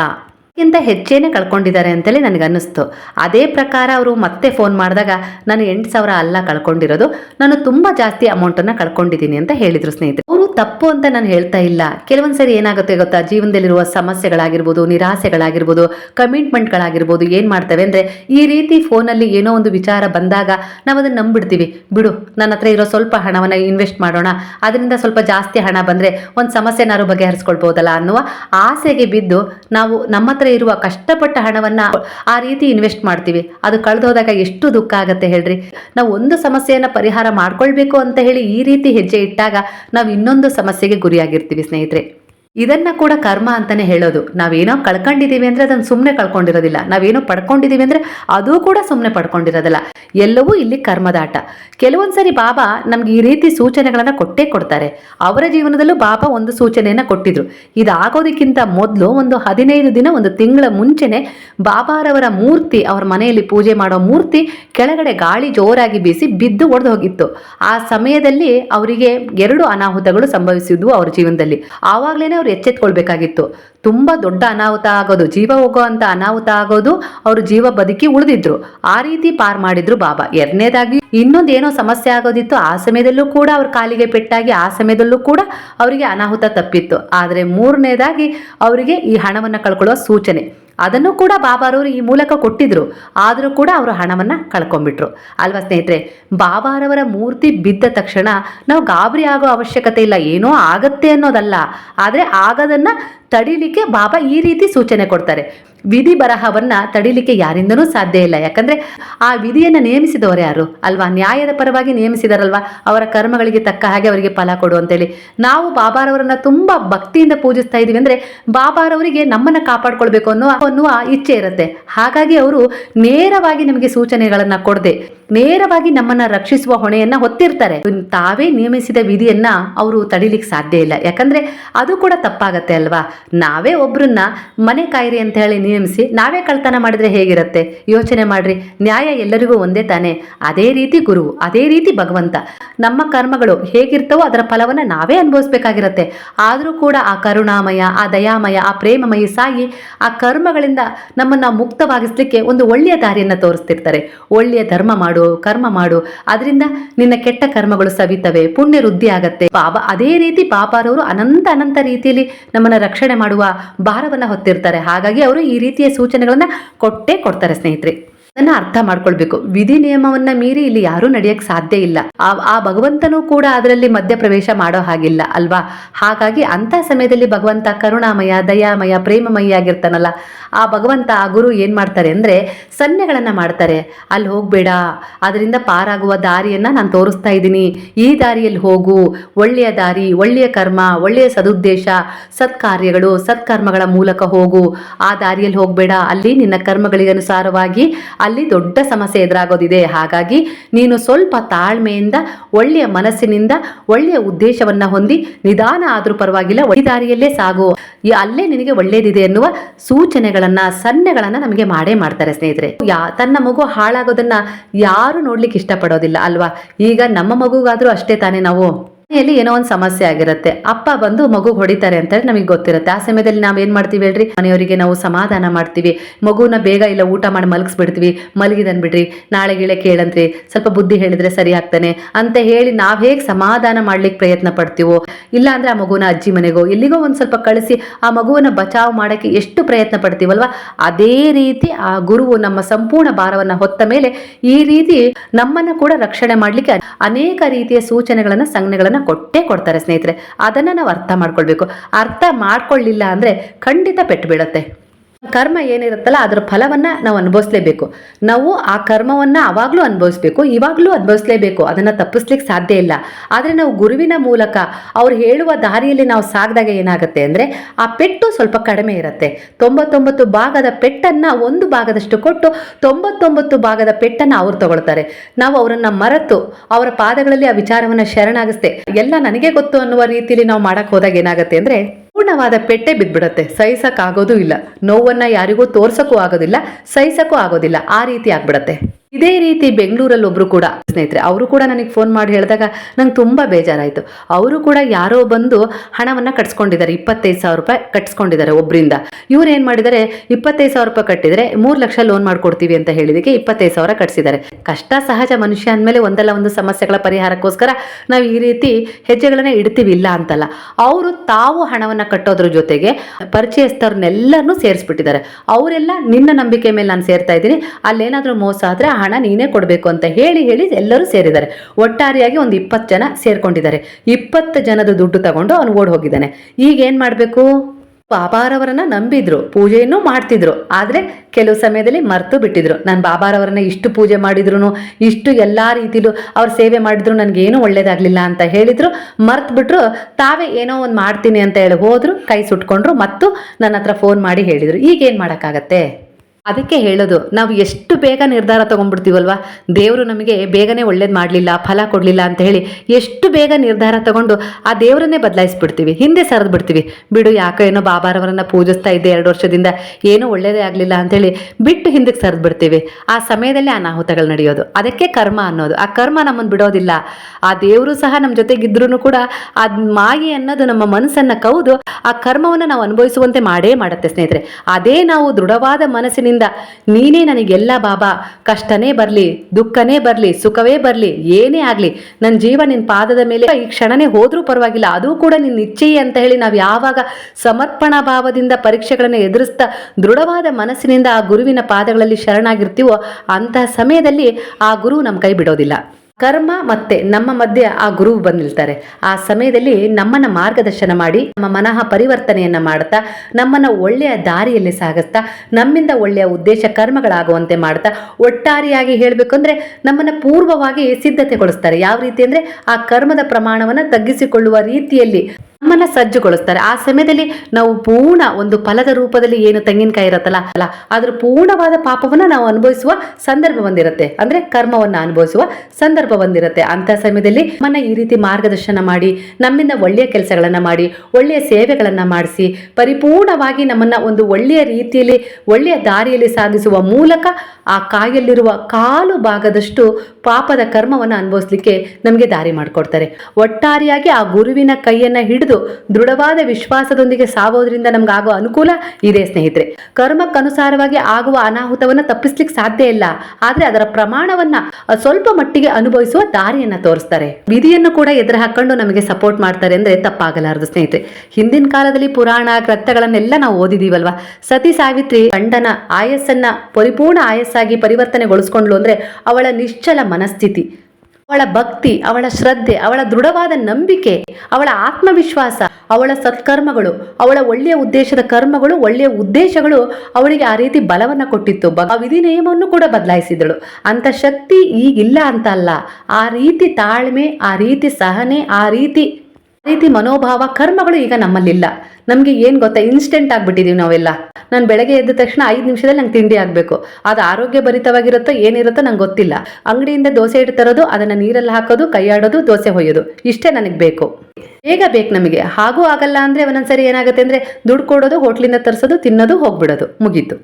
ಇಂತ ಹೆಚ್ಚೇನೆ ಕಳ್ಕೊಂಡಿದ್ದಾರೆ ಅಂತೇಳಿ ನನಗೆ ಅನ್ನಿಸ್ತು ಅದೇ ಪ್ರಕಾರ ಅವರು ಮತ್ತೆ ಫೋನ್ ಮಾಡಿದಾಗ, ನಾನು ಎಂಟು ಸಾವಿರ ಅಲ್ಲ ಕಳ್ಕೊಂಡಿರೋದು. ನಾನು ತುಂಬಾ ಜಾಸ್ತಿ ಅಮೌಂಟ್ ಅನ್ನ ಕಳ್ಕೊಂಡಿದ್ದೀನಿ ಅಂತ ಹೇಳಿದರು ಸ್ನೇಹಿತರು. ತಪ್ಪು ಅಂತ ನಾನು ಹೇಳ್ತಾ ಇಲ್ಲ. ಕೆಲವೊಂದು ಸರಿ ಏನಾಗುತ್ತೆ ಗೊತ್ತಾ? ಜೀವನದಲ್ಲಿರುವ ಸಮಸ್ಯೆಗಳಾಗಿರ್ಬೋದು, ನಿರಾಸೆಗಳಾಗಿರ್ಬೋದು ಕಮಿಟ್ಮೆಂಟ್ಗಳಾಗಿರ್ಬೋದು ಏನು ಮಾಡ್ತವೆ ಅಂದರೆ, ಈ ರೀತಿ ಫೋನಲ್ಲಿ ಏನೋ ಒಂದು ವಿಚಾರ ಬಂದಾಗ ನಾವು ಅದನ್ನು ನಂಬಿಡ್ತೀವಿ. ಬಿಡು ನನ್ನ ಹತ್ರ ಇರೋ ಸ್ವಲ್ಪ ಹಣವನ್ನು ಇನ್ವೆಸ್ಟ್ ಮಾಡೋಣ. ಅದರಿಂದ ಸ್ವಲ್ಪ ಜಾಸ್ತಿ ಹಣ ಬಂದರೆ ಒಂದು ಸಮಸ್ಯೆನಾರು ಬಗೆಹರಿಸ್ಕೊಳ್ಬೋದಲ್ಲ ಅನ್ನುವ ಆಸೆಗೆ ಬಿದ್ದು ನಾವು ನಮ್ಮ ಹತ್ರ ಇರುವ ಕಷ್ಟಪಟ್ಟ ಹಣವನ್ನು ಆ ರೀತಿ ಇನ್ವೆಸ್ಟ್ ಮಾಡ್ತೀವಿ. ಅದು ಕಳೆದೋದಾಗ ಎಷ್ಟು ದುಃಖ ಆಗುತ್ತೆ ಹೇಳ್ರಿ? ನಾವು ಒಂದು ಸಮಸ್ಯೆಯನ್ನು ಪರಿಹಾರ ಮಾಡ್ಕೊಳ್ಬೇಕು ಅಂತ ಹೇಳಿ ಈ ರೀತಿ ಹೆಜ್ಜೆ ಇಟ್ಟಾಗ ನಾವು ಇನ್ನೊಂದು ಸಮಸ್ಯೆಗೆ ಗುರಿಯಾಗಿರ್ತೀವಿ ಸ್ನೇಹಿತರೆ. ಇದನ್ನ ಕೂಡ ಕರ್ಮ ಅಂತಾನೆ ಹೇಳೋದು. ನಾವೇನೋ ಕಳ್ಕೊಂಡಿದ್ದೀವಿ ಅಂದ್ರೆ ಅದನ್ನ ಸುಮ್ಮನೆ ಕಳ್ಕೊಂಡಿರೋದಿಲ್ಲ. ನಾವೇನೋ ಪಡ್ಕೊಂಡಿದೀವಿ ಅಂದ್ರೆ ಅದು ಕೂಡ ಸುಮ್ಮನೆ ಪಡ್ಕೊಂಡಿರೋದಿಲ್ಲ. ಎಲ್ಲವೂ ಇಲ್ಲಿ ಕರ್ಮದಾಟ ಕೆಲವೊಂದ್ಸರಿ ಬಾಬಾ ನಮ್ಗೆ ಈ ರೀತಿ ಸೂಚನೆಗಳನ್ನ ಕೊಟ್ಟೇ ಕೊಡ್ತಾರೆ. ಅವರ ಜೀವನದಲ್ಲೂ ಬಾಬಾ ಒಂದು ಸೂಚನೆಯನ್ನ ಕೊಟ್ಟಿದ್ರು. ಇದಾಗೋದಕ್ಕಿಂತ ಮೊದಲು ಒಂದು ಹದಿನೈದು ದಿನ, ಒಂದು ತಿಂಗಳ ಮುಂಚೆನೆ ಬಾಬಾರವರ ಮೂರ್ತಿ, ಅವ್ರ ಮನೆಯಲ್ಲಿ ಪೂಜೆ ಮಾಡೋ ಮೂರ್ತಿ ಕೆಳಗಡೆ ಗಾಳಿ ಜೋರಾಗಿ ಬೀಸಿ ಬಿದ್ದು ಒಡೆದು ಹೋಗಿತ್ತು. ಆ ಸಮಯದಲ್ಲಿ ಅವರಿಗೆ ಎರಡು ಅನಾಹುತಗಳು ಸಂಭವಿಸಿದ್ವು ಅವ್ರ ಜೀವನದಲ್ಲಿ. ಆವಾಗಲೇ ಅವ್ರು ಎಚ್ಚೆತ್ಕೊಳ್ಬೇಕಾಗಿತ್ತು. ತುಂಬ ದೊಡ್ಡ ಅನಾಹುತ ಆಗೋದು, ಜೀವ ಹೋಗೋ ಅಂತ ಅನಾಹುತ ಆಗೋದು ಅವರು ಜೀವ ಬದುಕಿ ಉಳಿದಿದ್ರು. ಆ ರೀತಿ ಪಾರ್ ಮಾಡಿದ್ರು ಬಾಬಾ. ಎರಡನೇದಾಗಿ ಇನ್ನೊಂದು ಏನೋ ಸಮಸ್ಯೆ ಆಗೋದಿತ್ತು, ಆ ಸಮಯದಲ್ಲೂ ಕೂಡ ಅವ್ರ ಕಾಲಿಗೆ ಪೆಟ್ಟಾಗಿ, ಆ ಸಮಯದಲ್ಲೂ ಕೂಡ ಅವರಿಗೆ ಅನಾಹುತ ತಪ್ಪಿತ್ತು. ಆದರೆ ಮೂರನೇದಾಗಿ ಅವರಿಗೆ ಈ ಹಣವನ್ನು ಕಳ್ಕೊಳ್ಳುವ ಸೂಚನೆ. ಅದನ್ನು ಕೂಡ ಬಾಬಾರವರು ಈ ಮೂಲಕ ಕೊಟ್ಟಿದ್ರು. ಆದರೂ ಕೂಡ ಅವರು ಹಣವನ್ನು ಕಳ್ಕೊಂಡ್ಬಿಟ್ರು. ಅಲ್ವಾ ಸ್ನೇಹಿತರೆ? ಬಾಬಾರವರ ಮೂರ್ತಿ ಬಿದ್ದ ತಕ್ಷಣ ನಾವು ಗಾಬರಿ ಆಗೋ ಅವಶ್ಯಕತೆ ಇಲ್ಲ. ಏನೋ ಆಗತ್ತೆ ಅನ್ನೋದಲ್ಲ. ಆದರೆ ಆಗದನ್ನ ತಡಿಲಿಕ್ಕೆ ಬಾಬಾ ಈ ರೀತಿ ಸೂಚನೆ ಕೊಡ್ತಾರೆ. ವಿಧಿ ಬರಹವನ್ನ ತಡಿಲಿಕ್ಕೆ ಯಾರಿಂದನೂ ಸಾಧ್ಯ ಇಲ್ಲ. ಯಾಕಂದ್ರೆ ಆ ವಿಧಿಯನ್ನು ನೇಮಿಸಿದವರು ಯಾರು? ಅಲ್ವಾ? ನ್ಯಾಯದ ಪರವಾಗಿ ನೇಮಿಸಿದಾರಲ್ವಾ? ಅವರ ಕರ್ಮಗಳಿಗೆ ತಕ್ಕ ಹಾಗೆ ಅವರಿಗೆ ಫಲ ಕೊಡು ಅಂತೇಳಿ. ನಾವು ಬಾಬಾರವರನ್ನ ತುಂಬಾ ಭಕ್ತಿಯಿಂದ ಪೂಜಿಸ್ತಾ ಇದೀವಿ ಅಂದ್ರೆ ಬಾಬಾರವರಿಗೆ ನಮ್ಮನ್ನ ಕಾಪಾಡ್ಕೊಳ್ಬೇಕು ಅನ್ನೋ ಅನ್ನುವ ಇಚ್ಛೆ ಇರುತ್ತೆ. ಹಾಗಾಗಿ ಅವರು ನೇರವಾಗಿ ನಮಗೆ ಸೂಚನೆಗಳನ್ನ ಕೊಡದೆ, ನೇರವಾಗಿ ನಮ್ಮನ್ನ ರಕ್ಷಿಸುವ ಹೊಣೆಯನ್ನ ಹೊತ್ತಿರ್ತಾರೆ. ತಾವೇ ನೇಮಿಸಿದ ವಿಧಿಯನ್ನ ಅವರು ತಡಿಲಿಕ್ಕೆ ಸಾಧ್ಯ ಇಲ್ಲ. ಯಾಕಂದ್ರೆ ಅದು ಕೂಡ ತಪ್ಪಾಗತ್ತೆ ಅಲ್ವಾ? ನಾವೇ ಒಬ್ಬರನ್ನ ಮನೆ ಕಾಯಿರಿ ಅಂತ ಹೇಳಿ ನೇಮಿಸಿ ನಾವೇ ಕಳ್ತನ ಮಾಡಿದ್ರೆ ಹೇಗಿರುತ್ತೆ? ಯೋಚನೆ ಮಾಡ್ರಿ, ನ್ಯಾಯ ಎಲ್ಲರಿಗೂ ಒಂದೇ ತಾನೆ. ಅದೇ ರೀತಿ ಗುರು, ಅದೇ ರೀತಿ ಭಗವಂತ. ನಮ್ಮ ಕರ್ಮಗಳು ಹೇಗಿರ್ತವೋ ಅದರ ಫಲವನ್ನ ನಾವೇ ಅನುಭವಿಸ್ಬೇಕಾಗಿರುತ್ತೆ. ಆದರೂ ಕೂಡ ಆ ಕರುಣಾಮಯ, ಆ ದಯಾಮಯ, ಆ ಪ್ರೇಮಮಯಿ ಸಾಗಿ ಆ ಕರ್ಮಗಳಿಂದ ನಮ್ಮನ್ನ ಮುಕ್ತವಾಗಿಸ್ಲಿಕ್ಕೆ ಒಂದು ಒಳ್ಳೆಯ ದಾರಿಯನ್ನ ತೋರಿಸ್ತಿರ್ತಾರೆ. ಒಳ್ಳೆಯ ಧರ್ಮ ಮಾಡು, ಕರ್ಮ ಮಾಡು. ಅದರಿಂದ ನಿನ್ನ ಕೆಟ್ಟ ಕರ್ಮಗಳು ಸವಿತವೆ ಪುಣ್ಯ ವೃದ್ಧಿ ಆಗತ್ತೆ ಪಾಪ, ಅದೇ ರೀತಿ ಪಾಪಾರವರು ಅನಂತ ಅನಂತ ರೀತಿಯಲ್ಲಿ ನಮ್ಮನ್ನ ರಕ್ಷಣೆ ಮಾಡುವ ಭಾರವನ್ನ ಹೊತ್ತಿರ್ತಾರೆ. ಹಾಗಾಗಿ ಅವರು ಈ ರೀತಿಯ ಸೂಚನೆಗಳನ್ನು ಕೊಟ್ಟೇ ಕೊಡ್ತಾರೆ ಸ್ನೇಹಿತರೆ. ಅದನ್ನ ಅರ್ಥ ಮಾಡ್ಕೊಳ್ಬೇಕು. ವಿಧಿ ನಿಯಮವನ್ನ ಮೀರಿ ಇಲ್ಲಿ ಯಾರೂ ನಡೆಯಕ್ ಸಾಧ್ಯ ಇಲ್ಲ. ಆ ಆ ಭಗವಂತನೂ ಕೂಡ ಅದರಲ್ಲಿ ಮಧ್ಯಪ್ರವೇಶ ಮಾಡೋ ಹಾಗಿಲ್ಲ ಅಲ್ವಾ? ಹಾಗಾಗಿ ಅಂತ ಸಮಯದಲ್ಲಿ ಭಗವಂತ ಕರುಣಾಮಯ, ದಯಾಮಯ, ಪ್ರೇಮಮಯ ಆಗಿರ್ತಾನಲ್ಲ ಆ ಭಗವಂತ, ಆ ಗುರು ಏನು ಮಾಡ್ತಾರೆ ಅಂದ್ರೆ ಸನ್ನೆಗಳನ್ನು ಮಾಡ್ತಾರೆ. ಅಲ್ಲಿ ಹೋಗಬೇಡ ಅದರಿಂದ ಪಾರಾಗುವ ದಾರಿಯನ್ನ ನಾನು ತೋರಿಸ್ತಾ ಇದ್ದೀನಿ. ಈ ದಾರಿಯಲ್ಲಿ ಹೋಗು, ಒಳ್ಳೆಯ ದಾರಿ, ಒಳ್ಳೆಯ ಕರ್ಮ, ಒಳ್ಳೆಯ ಸದುದ್ದೇಶ, ಸತ್ಕಾರ್ಯಗಳು, ಸತ್ಕರ್ಮಗಳ ಮೂಲಕ ಹೋಗು. ಆ ದಾರಿಯಲ್ಲಿ ಹೋಗಬೇಡ, ಅಲ್ಲಿ ನಿನ್ನ ಕರ್ಮಗಳಿಗೆ ಅನುಸಾರವಾಗಿ ಅಲ್ಲಿ ದೊಡ್ಡ ಸಮಸ್ಯೆ ಎದುರಾಗೋದಿದೆ. ಹಾಗಾಗಿ ನೀನು ಸ್ವಲ್ಪ ತಾಳ್ಮೆಯಿಂದ, ಒಳ್ಳೆಯ ಮನಸ್ಸಿನಿಂದ, ಒಳ್ಳೆಯ ಉದ್ದೇಶವನ್ನ ಹೊಂದಿ, ನಿಧಾನ ಆದರೂ ಪರವಾಗಿಲ್ಲ ಒಳ್ಳೆ ದಾರಿಯಲ್ಲೇ ಸಾಗು. ಅಲ್ಲೇ ನಿನಗೆ ಒಳ್ಳೇದಿದೆ ಎನ್ನುವ ಸೂಚನೆಗಳನ್ನ ಸನ್ನೆಗಳನ್ನ ನಮಗೆ ಮಾಡೇ ಮಾಡ್ತಾರೆ ಸ್ನೇಹಿತರೆ. ಯಾ, ತನ್ನ ಮಗು ಹಾಳಾಗೋದನ್ನ ಯಾರು ನೋಡ್ಲಿಕ್ಕೆ ಇಷ್ಟಪಡೋದಿಲ್ಲ, ಅಲ್ವಾ? ಈಗ ನಮ್ಮ ಮಗುಗಾದ್ರೂ ಅಷ್ಟೇ ತಾನೇ ನಾವು? ಮನೆಯಲ್ಲಿ ಏನೋ ಒಂದು ಸಮಸ್ಯೆ ಆಗಿರುತ್ತೆ. ಅಪ್ಪ ಬಂದು ಮಗು ಹೊಡಿತಾರೆ ಅಂತ ಹೇಳಿ ನಮಗೆ ಗೊತ್ತಿರುತ್ತೆ. ಆ ಸಮಯದಲ್ಲಿ ನಾವ್ ಏನ್ ಮಾಡ್ತೀವಿ ಹೇಳ್ರಿ? ಮನೆಯವರಿಗೆ ನಾವು ಸಮಾಧಾನ ಮಾಡ್ತೀವಿ. ಮಗುನ ಬೇಗ ಇಲ್ಲ ಊಟ ಮಾಡಿ ಮಲಗಿಸ್ಬಿಡ್ತೀವಿ. ಮಲಗಿದನ್ ಬಿಡ್ರಿ. ನಾಳೆ ಗಿಳೆ ಕೇಳಂತ್ರಿ. ಸ್ವಲ್ಪ ಬುದ್ಧಿ ಹೇಳಿದ್ರೆ ಸರಿ ಆಗ್ತಾನೆ ಅಂತ ಹೇಳಿ ನಾವ್ ಹೇಗ್ ಸಮಾಧಾನ ಮಾಡ್ಲಿಕ್ಕೆ ಪ್ರಯತ್ನ ಪಡ್ತೀವೋ? ಇಲ್ಲ ಅಂದ್ರೆ ಆ ಮಗುನ ಅಜ್ಜಿ ಮನೆಗೋ? ಎಲ್ಲಿಗೋ ಒಂದ್ ಸ್ವಲ್ಪ ಕಳಿಸಿ ಆ ಮಗುವನ್ನ ಬಚಾವ್ ಮಾಡಕ್ಕೆ ಎಷ್ಟು ಪ್ರಯತ್ನ ಪಡ್ತೀವಲ್ವಾ? ಅದೇ ರೀತಿ ಆ ಗುರುವು ನಮ್ಮ ಸಂಪೂರ್ಣ ಭಾರವನ್ನ ಹೊತ್ತ ಮೇಲೆ ಈ ರೀತಿ ನಮ್ಮನ್ನ ಕೂಡ ರಕ್ಷಣೆ ಮಾಡ್ಲಿಕ್ಕೆ ಅನೇಕ ರೀತಿಯ ಸೂಚನೆಗಳನ್ನ, ಸಂಜ್ಞೆಗಳನ್ನ ಕೊಟ್ಟೇ ಕೊಡ್ತಾರೆ ಸ್ನೇಹಿತರೆ. ಅದನ್ನ ನಾವು ಅರ್ಥ ಮಾಡ್ಕೊಳ್ಬೇಕು. ಅರ್ಥ ಮಾಡ್ಕೊಳ್ಳಿಲ್ಲ ಅಂದ್ರೆ ಖಂಡಿತ ಪೆಟ್ಟು ಬೀಳತ್ತೆ. ಕರ್ಮ ಏನಿರುತ್ತಲ್ಲ ಅದರ ಫಲವನ್ನ ನಾವು ಅನುಭವಿಸ್ಲೇಬೇಕು. ನಾವು ಆ ಕರ್ಮವನ್ನ ಅವಾಗ್ಲೂ ಅನುಭವಿಸ್ಬೇಕು, ಇವಾಗ್ಲೂ ಅನುಭವಿಸ್ಲೇಬೇಕು, ಅದನ್ನ ತಪ್ಪಿಸ್ಲಿಕ್ಕೆ ಸಾಧ್ಯ ಇಲ್ಲ. ಆದ್ರೆ ನಾವು ಗುರುವಿನ ಮೂಲಕ ಅವ್ರು ಹೇಳುವ ದಾರಿಯಲ್ಲಿ ನಾವು ಸಾಗಿದಾಗ ಏನಾಗುತ್ತೆ ಅಂದ್ರೆ ಆ ಪೆಟ್ಟು ಸ್ವಲ್ಪ ಕಡಿಮೆ ಇರುತ್ತೆ. ತೊಂಬತ್ತೊಂಬತ್ತು ಭಾಗದ ಪೆಟ್ಟನ್ನ ಒಂದು ಭಾಗದಷ್ಟು ಕೊಟ್ಟು ತೊಂಬತ್ತೊಂಬತ್ತು ಭಾಗದ ಪೆಟ್ಟನ್ನ ಅವ್ರು ತಗೊಳ್ತಾರೆ. ನಾವು ಅವರನ್ನ ಮರೆತು ಅವರ ಪಾದಗಳಲ್ಲಿ ಆ ವಿಚಾರವನ್ನ ಶರಣಾಗಿಸ್ತೆ ಎಲ್ಲ ನನಗೆ ಗೊತ್ತು ಅನ್ನುವ ರೀತಿಯಲ್ಲಿ ನಾವು ಮಾಡಕ್ ಹೋದಾಗ ಏನಾಗುತ್ತೆ ಅಂದ್ರೆ ಪೂರ್ಣವಾದ ಪೆಟ್ಟೆ ಬಿದ್ದ್ಬಿಡತ್ತೆ. ಸಹಿಸಕ್ ಆಗೋದು ಇಲ್ಲ. ನೋವನ್ನು ಯಾರಿಗೂ ತೋರ್ಸೋಕ್ಕೂ ಆಗೋದಿಲ್ಲ, ಸಹಿಸಕ್ಕೂ ಆಗೋದಿಲ್ಲ. ಆ ರೀತಿ ಆಗ್ಬಿಡತ್ತೆ. ಇದೇ ರೀತಿ ಬೆಂಗಳೂರಲ್ಲಿ ಒಬ್ರು ಕೂಡ ಸ್ನೇಹಿತರೆ, ಅವರು ಕೂಡ ನನಗೆ ಫೋನ್ ಮಾಡಿ ಹೇಳಿದಾಗ ನಂಗೆ ತುಂಬಾ ಬೇಜಾರಾಯ್ತು. ಅವರು ಕೂಡ ಯಾರೋ ಬಂದು ಹಣವನ್ನ ಕಟ್ಸ್ಕೊಂಡಿದ್ದಾರೆ, ಇಪ್ಪತ್ತೈದು ಸಾವಿರ ರೂಪಾಯಿ ಕಟ್ಸ್ಕೊಂಡಿದ್ದಾರೆ ಒಬ್ಬರಿಂದ ಇವ್ರು ಏನು ಮಾಡಿದ್ದಾರೆ, ಇಪ್ಪತ್ತೈದು ಸಾವಿರ ರೂಪಾಯಿ ಕಟ್ಟಿದ್ರೆ ಮೂರು ಲಕ್ಷ ಲೋನ್ ಮಾಡ್ಕೊಡ್ತೀವಿ ಅಂತ ಹೇಳಿದಕ್ಕೆ ಇಪ್ಪತ್ತೈದು ಸಾವಿರ ಕಟ್ಸಿದ್ದಾರೆ. ಕಷ್ಟ, ಸಹಜ ಮನುಷ್ಯ ಅಂದಮೇಲೆ ಒಂದಲ್ಲ ಒಂದು ಸಮಸ್ಯೆಗಳ ಪರಿಹಾರಕ್ಕೋಸ್ಕರ ನಾವು ಈ ರೀತಿ ಹೆಜ್ಜೆಗಳನ್ನ ಇಡ್ತೀವಿ ಇಲ್ಲ ಅಂತಲ್ಲ. ಅವರು ತಾವು ಹಣವನ್ನ ಕಟ್ಟೋದ್ರ ಜೊತೆಗೆ ಪರಿಚಯಸ್ಥರನ್ನೆಲ್ಲರನ್ನೂ ಸೇರಿಸ್ಬಿಟ್ಟಿದ್ದಾರೆ. ಅವರೆಲ್ಲ ನಿನ್ನ ನಂಬಿಕೆ ಮೇಲೆ ನಾನು ಸೇರ್ತಾ ಇದ್ದೀನಿ. ಅಲ್ಲೇನಾದರೂ ಮೋಸ ಆದರೆ ಹಣ ನೀನೇ ಕೊಡಬೇಕು ಅಂತ ಹೇಳಿ ಹೇಳಿ ಎಲ್ಲರೂ ಸೇರಿದ್ದಾರೆ. ಒಟ್ಟಾರೆಯಾಗಿ ಒಂದು ಇಪ್ಪತ್ತು ಜನ ಸೇರ್ಕೊಂಡಿದ್ದಾರೆ. ಇಪ್ಪತ್ತು ಜನದ ದುಡ್ಡು ತಗೊಂಡು ಅವನು ಓಡ್ ಹೋಗಿದ್ದಾನೆ ಈಗ ಏನು ಮಾಡಬೇಕು? ಬಾಬಾರವರನ್ನ ನಂಬಿದ್ರು, ಪೂಜೆಯನ್ನು ಮಾಡ್ತಿದ್ರು. ಆದ್ರೆ ಕೆಲವು ಸಮಯದಲ್ಲಿ ಮರ್ತು ಬಿಟ್ಟಿದ್ರು. ನಾನು ಬಾಬಾರವರನ್ನ ಇಷ್ಟು ಪೂಜೆ ಮಾಡಿದ್ರು ಇಷ್ಟು ಎಲ್ಲ ರೀತಿಲೂ ಅವ್ರ ಸೇವೆ ಮಾಡಿದ್ರು ನನಗೇನು ಒಳ್ಳೇದಾಗ್ಲಿಲ್ಲ ಅಂತ ಹೇಳಿದ್ರು. ಮರ್ತು ಬಿಟ್ರು ತಾವೇ ಏನೋ ಒಂದು ಮಾಡ್ತೀನಿ ಅಂತ ಹೇಳಿ ಹೋದ್ರು, ಕೈ ಸುಟ್ಕೊಂಡ್ರು ಮತ್ತು ನನ್ನ ಹತ್ರ ಫೋನ್ ಮಾಡಿ ಹೇಳಿದ್ರು. ಈಗ ಮಾಡೋಕ್ಕಾಗತ್ತೆ ಮಾಡಕ್ಕಾಗತ್ತೆ? ಅದಕ್ಕೆ ಹೇಳೋದು, ನಾವು ಎಷ್ಟು ಬೇಗ ನಿರ್ಧಾರ ತಗೊಂಡ್ಬಿಡ್ತೀವಲ್ವಾ? ದೇವರು ನಮಗೆ ಬೇಗನೆ ಒಳ್ಳೇದು ಮಾಡಲಿಲ್ಲ, ಫಲ ಕೊಡಲಿಲ್ಲ ಅಂತ ಹೇಳಿ ಎಷ್ಟು ಬೇಗ ನಿರ್ಧಾರ ತಗೊಂಡು ಆ ದೇವರನ್ನೇ ಬದಲಾಯಿಸ್ಬಿಡ್ತೀವಿ, ಹಿಂದೆ ಸರಿದು ಬಿಡ್ತೀವಿ. ಬಿಡು ಯಾಕೋ ಏನೋ ಬಾಬಾರವರನ್ನ ಪೂಜಿಸ್ತಾ ಇದ್ದೆ ಎರಡು ವರ್ಷದಿಂದ, ಏನೂ ಒಳ್ಳೇದೇ ಆಗಲಿಲ್ಲ ಅಂತೇಳಿ ಬಿಟ್ಟು ಹಿಂದಕ್ಕೆ ಸರಿದು ಬಿಡ್ತೀವಿ. ಆ ಸಮಯದಲ್ಲಿ ಅನಾಹುತಗಳು ನಡೆಯೋದು. ಅದಕ್ಕೆ ಕರ್ಮ ಅನ್ನೋದು. ಆ ಕರ್ಮ ನಮ್ಮನ್ನು ಬಿಡೋದಿಲ್ಲ. ಆ ದೇವರು ಸಹ ನಮ್ಮ ಜೊತೆಗಿದ್ರೂ ಕೂಡ ಆ ಮಾಯಿ ಅನ್ನೋದು ನಮ್ಮ ಮನಸ್ಸನ್ನು ಕೌದು, ಆ ಕರ್ಮವನ್ನು ನಾವು ಅನುಭವಿಸುವಂತೆ ಮಾಡೇ ಮಾಡುತ್ತೆ ಸ್ನೇಹಿತರೆ. ಅದೇ ನಾವು ದೃಢವಾದ ಮನಸ್ಸಿನಿಂದ ನೀನೇ ನನಗೆಲ್ಲ ಬಾಬಾ, ಕಷ್ಟನೇ ಬರಲಿ, ದುಃಖನೇ ಬರಲಿ, ಸುಖವೇ ಬರಲಿ, ಏನೇ ಆಗಲಿ ನನ್ನ ಜೀವ ನಿನ್ನ ಪಾದದ ಮೇಲೆ ಈ ಕ್ಷಣನೇ ಹೋದರೂ ಪರವಾಗಿಲ್ಲ, ಅದು ಕೂಡ ನಿನ್ನ ಇಚ್ಛೆಯೇ ಅಂತ ಹೇಳಿ ನಾವು ಯಾವಾಗ ಸಮರ್ಪಣಾ ಭಾವದಿಂದ ಪರೀಕ್ಷೆಗಳನ್ನು ಎದುರಿಸ್ತಾ ದೃಢವಾದ ಮನಸ್ಸಿನಿಂದ ಆ ಗುರುವಿನ ಪಾದಗಳಲ್ಲಿ ಶರಣಾಗಿರ್ತೀವೋ ಅಂತಹ ಸಮಯದಲ್ಲಿ ಆ ಗುರು ನಮ್ಮ ಕೈ ಬಿಡೋದಿಲ್ಲ. ಕರ್ಮ ಮತ್ತೆ ನಮ್ಮ ಮಧ್ಯೆ ಆ ಗುರು ಬಂದು ನಿಲ್ತಾರೆ ಆ ಸಮಯದಲ್ಲಿ ನಮ್ಮನ್ನ ಮಾರ್ಗದರ್ಶನ ಮಾಡಿ, ನಮ್ಮ ಮನಃ ಪರಿವರ್ತನೆಯನ್ನ ಮಾಡ್ತಾ, ನಮ್ಮನ್ನ ಒಳ್ಳೆಯ ದಾರಿಯಲ್ಲಿ ಸಾಗಿಸ್ತಾ, ನಮ್ಮಿಂದ ಒಳ್ಳೆಯ ಉದ್ದೇಶ ಕರ್ಮಗಳಾಗುವಂತೆ ಮಾಡ್ತಾ, ಒಟ್ಟಾರೆಯಾಗಿ ಹೇಳಬೇಕಂದ್ರೆ ನಮ್ಮನ್ನ ಪೂರ್ವವಾಗಿ ಸಿದ್ಧತೆಗೊಳಿಸ್ತಾರೆ. ಯಾವ ರೀತಿ ಅಂದ್ರೆ ಆ ಕರ್ಮದ ಪ್ರಮಾಣವನ್ನ ತಗ್ಗಿಸಿಕೊಳ್ಳುವ ರೀತಿಯಲ್ಲಿ. ನಮ್ಮನ್ನ ಸಜ್ಜುಗೊಳಿಸ್ತಾರೆ. ಆ ಸಮಯದಲ್ಲಿ ನಾವು ಪೂರ್ಣ ಒಂದು ಫಲದ ರೂಪದಲ್ಲಿ ಏನು ತೆಂಗಿನಕಾಯಿ ಇರುತ್ತಲ್ಲ, ಅಲ್ಲ, ಅದ್ರ ಪೂರ್ಣವಾದ ಪಾಪವನ್ನ ನಾವು ಅನುಭವಿಸುವ ಸಂದರ್ಭ ಬಂದಿರುತ್ತೆ ಅಂದ್ರೆ ಕರ್ಮವನ್ನ ಅನುಭವಿಸುವ ಸಂದರ್ಭ ಬಂದಿರುತ್ತೆ ಅಂತ ಸಮಯದಲ್ಲಿ ನಮ್ಮನ್ನ ಈ ರೀತಿ ಮಾರ್ಗದರ್ಶನ ಮಾಡಿ, ನಮ್ಮಿಂದ ಒಳ್ಳೆಯ ಕೆಲಸಗಳನ್ನ ಮಾಡಿ, ಒಳ್ಳೆಯ ಸೇವೆಗಳನ್ನ ಮಾಡಿಸಿ, ಪರಿಪೂರ್ಣವಾಗಿ ನಮ್ಮನ್ನ ಒಂದು ಒಳ್ಳೆಯ ರೀತಿಯಲ್ಲಿ, ಒಳ್ಳೆಯ ದಾರಿಯಲ್ಲಿ ಸಾಗಿಸುವ ಮೂಲಕ ಆ ಕಾಯಲ್ಲಿರುವ ಕಾಲು ಭಾಗದಷ್ಟು ಪಾಪದ ಕರ್ಮವನ್ನು ಅನುಭವಿಸ್ಲಿಕ್ಕೆ ನಮಗೆ ದಾರಿ ಮಾಡಿಕೊಡ್ತಾರೆ. ಒಟ್ಟಾರೆಯಾಗಿ ಆ ಗುರುವಿನ ಕೈಯನ್ನ ಹಿಡಿದು ದೃಢವಾದ ವಿಶ್ವಾಸದೊಂದಿಗೆ ಸಾಗೋದ್ರಿಂದ ನಮ್ಗಾಗೋ ಅನುಕೂಲ ಇದೆ, ಸ್ನೇಹಿತರೆ. ಕರ್ಮಕ್ಕನುಸಾರವಾಗಿ ಆಗುವ ಅನಾಹುತವನ್ನ ತಪ್ಪಿಸ್ಲಿಕ್ಕೆ ಸಾಧ್ಯ ಇಲ್ಲ. ಆದ್ರೆ ಅದರ ಪ್ರಮಾಣವನ್ನ ಸ್ವಲ್ಪ ಮಟ್ಟಿಗೆ ಅನುಭವಿಸುವ ದಾರಿಯನ್ನ ತೋರಿಸ್ತಾರೆ. ವಿಧಿಯನ್ನು ಕೂಡ ಎದುರು ಹಾಕೊಂಡು ನಮಗೆ ಸಪೋರ್ಟ್ ಮಾಡ್ತಾರೆ ಅಂದ್ರೆ ತಪ್ಪಾಗಲಾರದು, ಸ್ನೇಹಿತರೆ. ಹಿಂದಿನ ಕಾಲದಲ್ಲಿ ಪುರಾಣ ಗ್ರಂಥಗಳನ್ನೆಲ್ಲ ನಾವು ಓದಿದೀವಲ್ವಾ? ಸತಿ ಸಾವಿತ್ರಿ ಗಂಡನ ಆಯಸ್ಸನ್ನ ಪರಿಪೂರ್ಣ ಆಯಸ್ಸಾಗಿ ಪರಿವರ್ತನೆಗೊಳಿಸ್ಕೊಂಡ್ಲು ಅಂದ್ರೆ ಅವಳ ನಿಶ್ಚಲ ಮನಸ್ಥಿತಿ. ಅವಳ ಭಕ್ತಿ, ಅವಳ ಶ್ರದ್ಧೆ, ಅವಳ ದೃಢವಾದ ನಂಬಿಕೆ, ಅವಳ ಆತ್ಮವಿಶ್ವಾಸ, ಅವಳ ಸತ್ಕರ್ಮಗಳು, ಅವಳ ಒಳ್ಳೆಯ ಉದ್ದೇಶದ ಕರ್ಮಗಳು, ಒಳ್ಳೆಯ ಉದ್ದೇಶಗಳು ಅವಳಿಗೆ ಆ ರೀತಿ ಬಲವನ್ನ ಕೊಟ್ಟಿತ್ತು. ಆ ವಿಧಿ ನಿಯಮವನ್ನು ಕೂಡ ಬದಲಾಯಿಸಿದಳು. ಅಂತ ಶಕ್ತಿ ಈಗಿಲ್ಲ ಅಂತ ಅಲ್ಲ ಆ ರೀತಿ ತಾಳ್ಮೆ, ಆ ರೀತಿ ಸಹನೆ, ಆ ರೀತಿ ರೀತಿ ಮನೋಭಾವ, ಕರ್ಮಗಳು ಈಗ ನಮ್ಮಲ್ಲಿಲ್ಲ. ನಮಗೆ ಏನು ಗೊತ್ತಾ? ಇನ್ಸ್ಟೆಂಟ್ ಆಗ್ಬಿಟ್ಟಿದೀವಿ ನಾವೆಲ್ಲ. ನಾನು ಬೆಳಗ್ಗೆ ಎದ್ದ ತಕ್ಷಣ ಐದು ನಿಮಿಷದಲ್ಲಿ ನಂಗೆ ತಿಂಡಿ ಆಗಬೇಕು. ಅದು ಆರೋಗ್ಯ ಭರಿತವಾಗಿರುತ್ತೋ ಏನಿರುತ್ತೋ ನಂಗೆ ಗೊತ್ತಿಲ್ಲ. ಅಂಗಡಿಯಿಂದ ದೋಸೆ ಇಟ್ಟು ತರೋದು, ಅದನ್ನು ನೀರಲ್ಲಿ ಹಾಕೋದು, ಕೈಯಾಡೋದು, ದೋಸೆ ಹೊಯ್ಯೋದು. ಇಷ್ಟೇ ನನಗೆ ಬೇಕು. ಬೇಗ ಬೇಕು ನಮಗೆ. ಹಾಗೂ ಆಗಲ್ಲ ಅಂದರೆ ಒಂದೊಂದ್ಸರಿ ಏನಾಗುತ್ತೆ ಅಂದರೆ ದುಡ್ಡು ಕೊಡೋದು, ಹೋಟ್ಲಿಂದ ತರಿಸೋದು, ತಿನ್ನೋದು, ಹೋಗ್ಬಿಡೋದು. ಮುಗೀತು.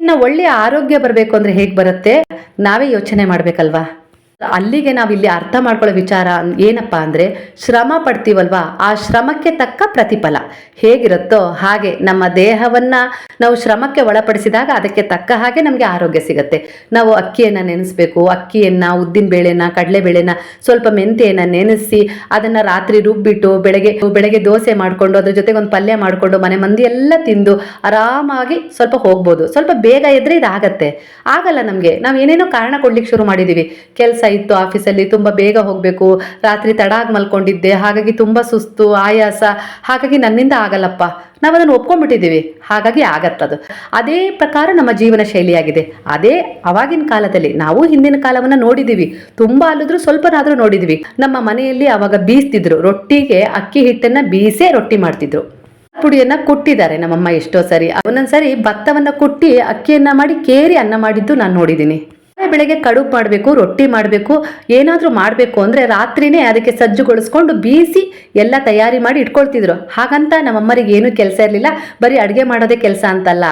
ಇನ್ನು ಒಳ್ಳೆಯ ಆರೋಗ್ಯ ಬರಬೇಕು ಅಂದರೆ ಹೇಗೆ ಬರುತ್ತೆ? ನಾವೇ ಯೋಚನೆ ಮಾಡಬೇಕಲ್ವಾ? ಅಲ್ಲಿಗೆ ನಾವು ಇಲ್ಲಿ ಅರ್ಥ ಮಾಡ್ಕೊಳ್ಳೋ ವಿಚಾರ ಏನಪ್ಪ ಅಂದರೆ ಶ್ರಮ ಪಡ್ತೀವಲ್ವಾ? ಆ ಶ್ರಮಕ್ಕೆ ತಕ್ಕ ಪ್ರತಿಫಲ. ಹೇಗಿರುತ್ತೋ ಹಾಗೆ ನಮ್ಮ ದೇಹವನ್ನು ನಾವು ಶ್ರಮಕ್ಕೆ ಒಳಪಡಿಸಿದಾಗ ಅದಕ್ಕೆ ತಕ್ಕ ಹಾಗೆ ನಮಗೆ ಆರೋಗ್ಯ ಸಿಗುತ್ತೆ. ನಾವು ಅಕ್ಕಿಯನ್ನು ನೆನೆಸ್ಬೇಕು, ಅಕ್ಕಿಯನ್ನು, ಉದ್ದಿನ ಬೇಳೆನ ಕಡಲೆಬೇಳೆನ ಸ್ವಲ್ಪ ಮೆಂತೆಯನ್ನು ನೆನೆಸಿ ಅದನ್ನು ರಾತ್ರಿ ರುಬ್ಬಿಟ್ಟು ಬೆಳಗ್ಗೆ ಬೆಳಗ್ಗೆ ದೋಸೆ ಮಾಡಿಕೊಂಡು ಅದ್ರ ಜೊತೆಗೆ ಒಂದು ಪಲ್ಯ ಮಾಡಿಕೊಂಡು ಮನೆ ಮಂದಿ ಎಲ್ಲ ತಿಂದು ಆರಾಮಾಗಿ ಸ್ವಲ್ಪ ಹೋಗ್ಬೋದು. ಸ್ವಲ್ಪ ಬೇಗ ಎದ್ರೆ ಇದಾಗತ್ತೆ. ಆಗಲ್ಲ ನಮಗೆ. ನಾವು ಏನೇನೋ ಕಾರಣ ಕೊಡ್ಲಿಕ್ಕೆ ಶುರು ಮಾಡಿದ್ದೀವಿ ಕೆಲಸ ಇತ್ತು ಆಫೀಸಲ್ಲಿ, ತುಂಬ ಬೇಗ ಹೋಗಬೇಕು. ರಾತ್ರಿ ತಡ ಆಗಿ ಮಲ್ಕೊಂಡಿದ್ದೆ. ಹಾಗಾಗಿ ತುಂಬ ಸುಸ್ತು, ಆಯಾಸ. ಹಾಗಾಗಿ ನನ್ನಿಂದ ಆಗಲ್ಲಪ್ಪ. ನಾವು ಅದನ್ನು ಒಪ್ಕೊಂಡ್ಬಿಟ್ಟಿದ್ದೀವಿ. ಹಾಗಾಗಿ ಆಗತ್ತದು. ಅದೇ ಪ್ರಕಾರ ನಮ್ಮ ಜೀವನ ಶೈಲಿಯಾಗಿದೆ. ಅದೇ ಅವಾಗಿನ ಕಾಲದಲ್ಲಿ ನಾವು ಹಿಂದಿನ ಕಾಲವನ್ನು ನೋಡಿದ್ದೀವಿ. ತುಂಬ ಅಲ್ಲಿದ್ರು ಸ್ವಲ್ಪನಾದರೂ ನೋಡಿದ್ವಿ ನಮ್ಮ ಮನೆಯಲ್ಲಿ ಅವಾಗ ಬೀಸ್ತಿದ್ರು. ರೊಟ್ಟಿಗೆ ಅಕ್ಕಿ ಹಿಟ್ಟನ್ನು ಬೀಸೇ ರೊಟ್ಟಿ ಮಾಡ್ತಿದ್ರು. ಪುಡಿಯನ್ನ ಕುಟ್ಟಿದ್ದಾರೆ. ನಮ್ಮಮ್ಮ ಎಷ್ಟೋ ಸರಿ. ಒಂದೊಂದ್ಸರಿ ಭತ್ತವನ್ನ ಕುಟ್ಟಿ ಅಕ್ಕಿಯನ್ನ ಮಾಡಿ, ಕೇರಿ ಅನ್ನ ಮಾಡಿದ್ದು ನಾನು ನೋಡಿದ್ದೀನಿ. ಬೆಳಗ್ಗೆ ಕಡುಬು ಮಾಡಬೇಕು, ರೊಟ್ಟಿ ಮಾಡಬೇಕು, ಏನಾದರೂ ಮಾಡಬೇಕು ಅಂದರೆ ರಾತ್ರಿನೇ ಅದಕ್ಕೆ ಸಜ್ಜುಗೊಳಿಸ್ಕೊಂಡು ಬೀಸಿ ಎಲ್ಲ ತಯಾರಿ ಮಾಡಿ ಇಟ್ಕೊಳ್ತಿದ್ರು. ಹಾಗಂತ ನಮ್ಮಮ್ಮರಿಗೆ ಏನೂ ಕೆಲಸ ಇರಲಿಲ್ಲ. ಬರೀ ಅಡುಗೆ ಮಾಡೋದೇ ಕೆಲಸ ಅಂತಲ್ಲ.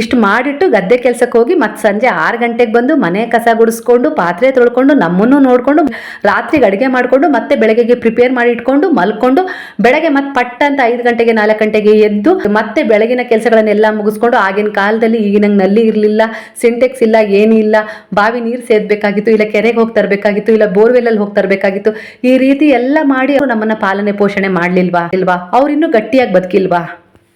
ಇಷ್ಟು ಮಾಡಿಟ್ಟು ಗದ್ದೆ ಕೆಲಸಕ್ಕೆ ಹೋಗಿ ಮತ್ತೆ ಸಂಜೆ ಆರು ಗಂಟೆಗೆ ಬಂದು ಮನೆ ಕಸ ಗುಡಿಸ್ಕೊಂಡು, ಪಾತ್ರೆ ತೊಳ್ಕೊಂಡು, ನಮ್ಮನ್ನು ನೋಡಿಕೊಂಡು, ರಾತ್ರಿಗೆ ಅಡುಗೆ ಮಾಡಿಕೊಂಡು, ಮತ್ತೆ ಬೆಳಗ್ಗೆಗೆ ಪ್ರಿಪೇರ್ ಮಾಡಿ ಇಟ್ಕೊಂಡು, ಮಲ್ಕೊಂಡು, ಬೆಳಗ್ಗೆ ಮತ್ತೆ ಪಟ್ಟ ಅಂತ ಐದು ಗಂಟೆಗೆ, ನಾಲ್ಕು ಗಂಟೆಗೆ ಎದ್ದು ಮತ್ತೆ ಬೆಳಗಿನ ಕೆಲಸಗಳನ್ನೆಲ್ಲ ಮುಗಿಸ್ಕೊಂಡು ಆಗಿನ ಕಾಲದಲ್ಲಿ ಈಗಿನ ನಲ್ಲಿ ಇರಲಿಲ್ಲ. ಸಿಂಟೆಕ್ಸ್ ಇಲ್ಲ, ಏನೂ ಇಲ್ಲ. ಬಾವಿ ನೀರು ಸೇದಬೇಕಾಗಿತ್ತು, ಇಲ್ಲ ಕೆರೆಗೆ ಹೋಗಿ ತರಬೇಕಾಗಿತ್ತು, ಇಲ್ಲ ಬೋರ್ವೆಲ್ಲಲ್ಲಿ ಹೋಗಿ ತರಬೇಕಾಗಿತ್ತು, ಈ ರೀತಿ ಎಲ್ಲ ಮಾಡಿ ಅವ್ರು ನಮ್ಮನ್ನ ಪಾಲನೆ ಪೋಷಣೆ ಮಾಡ್ಲಿಲ್ವಾ? ಇಲ್ವಾ? ಅವ್ರು ಇನ್ನೂ ಗಟ್ಟಿಯಾಗಿ ಬದುಕಿಲ್ವಾ?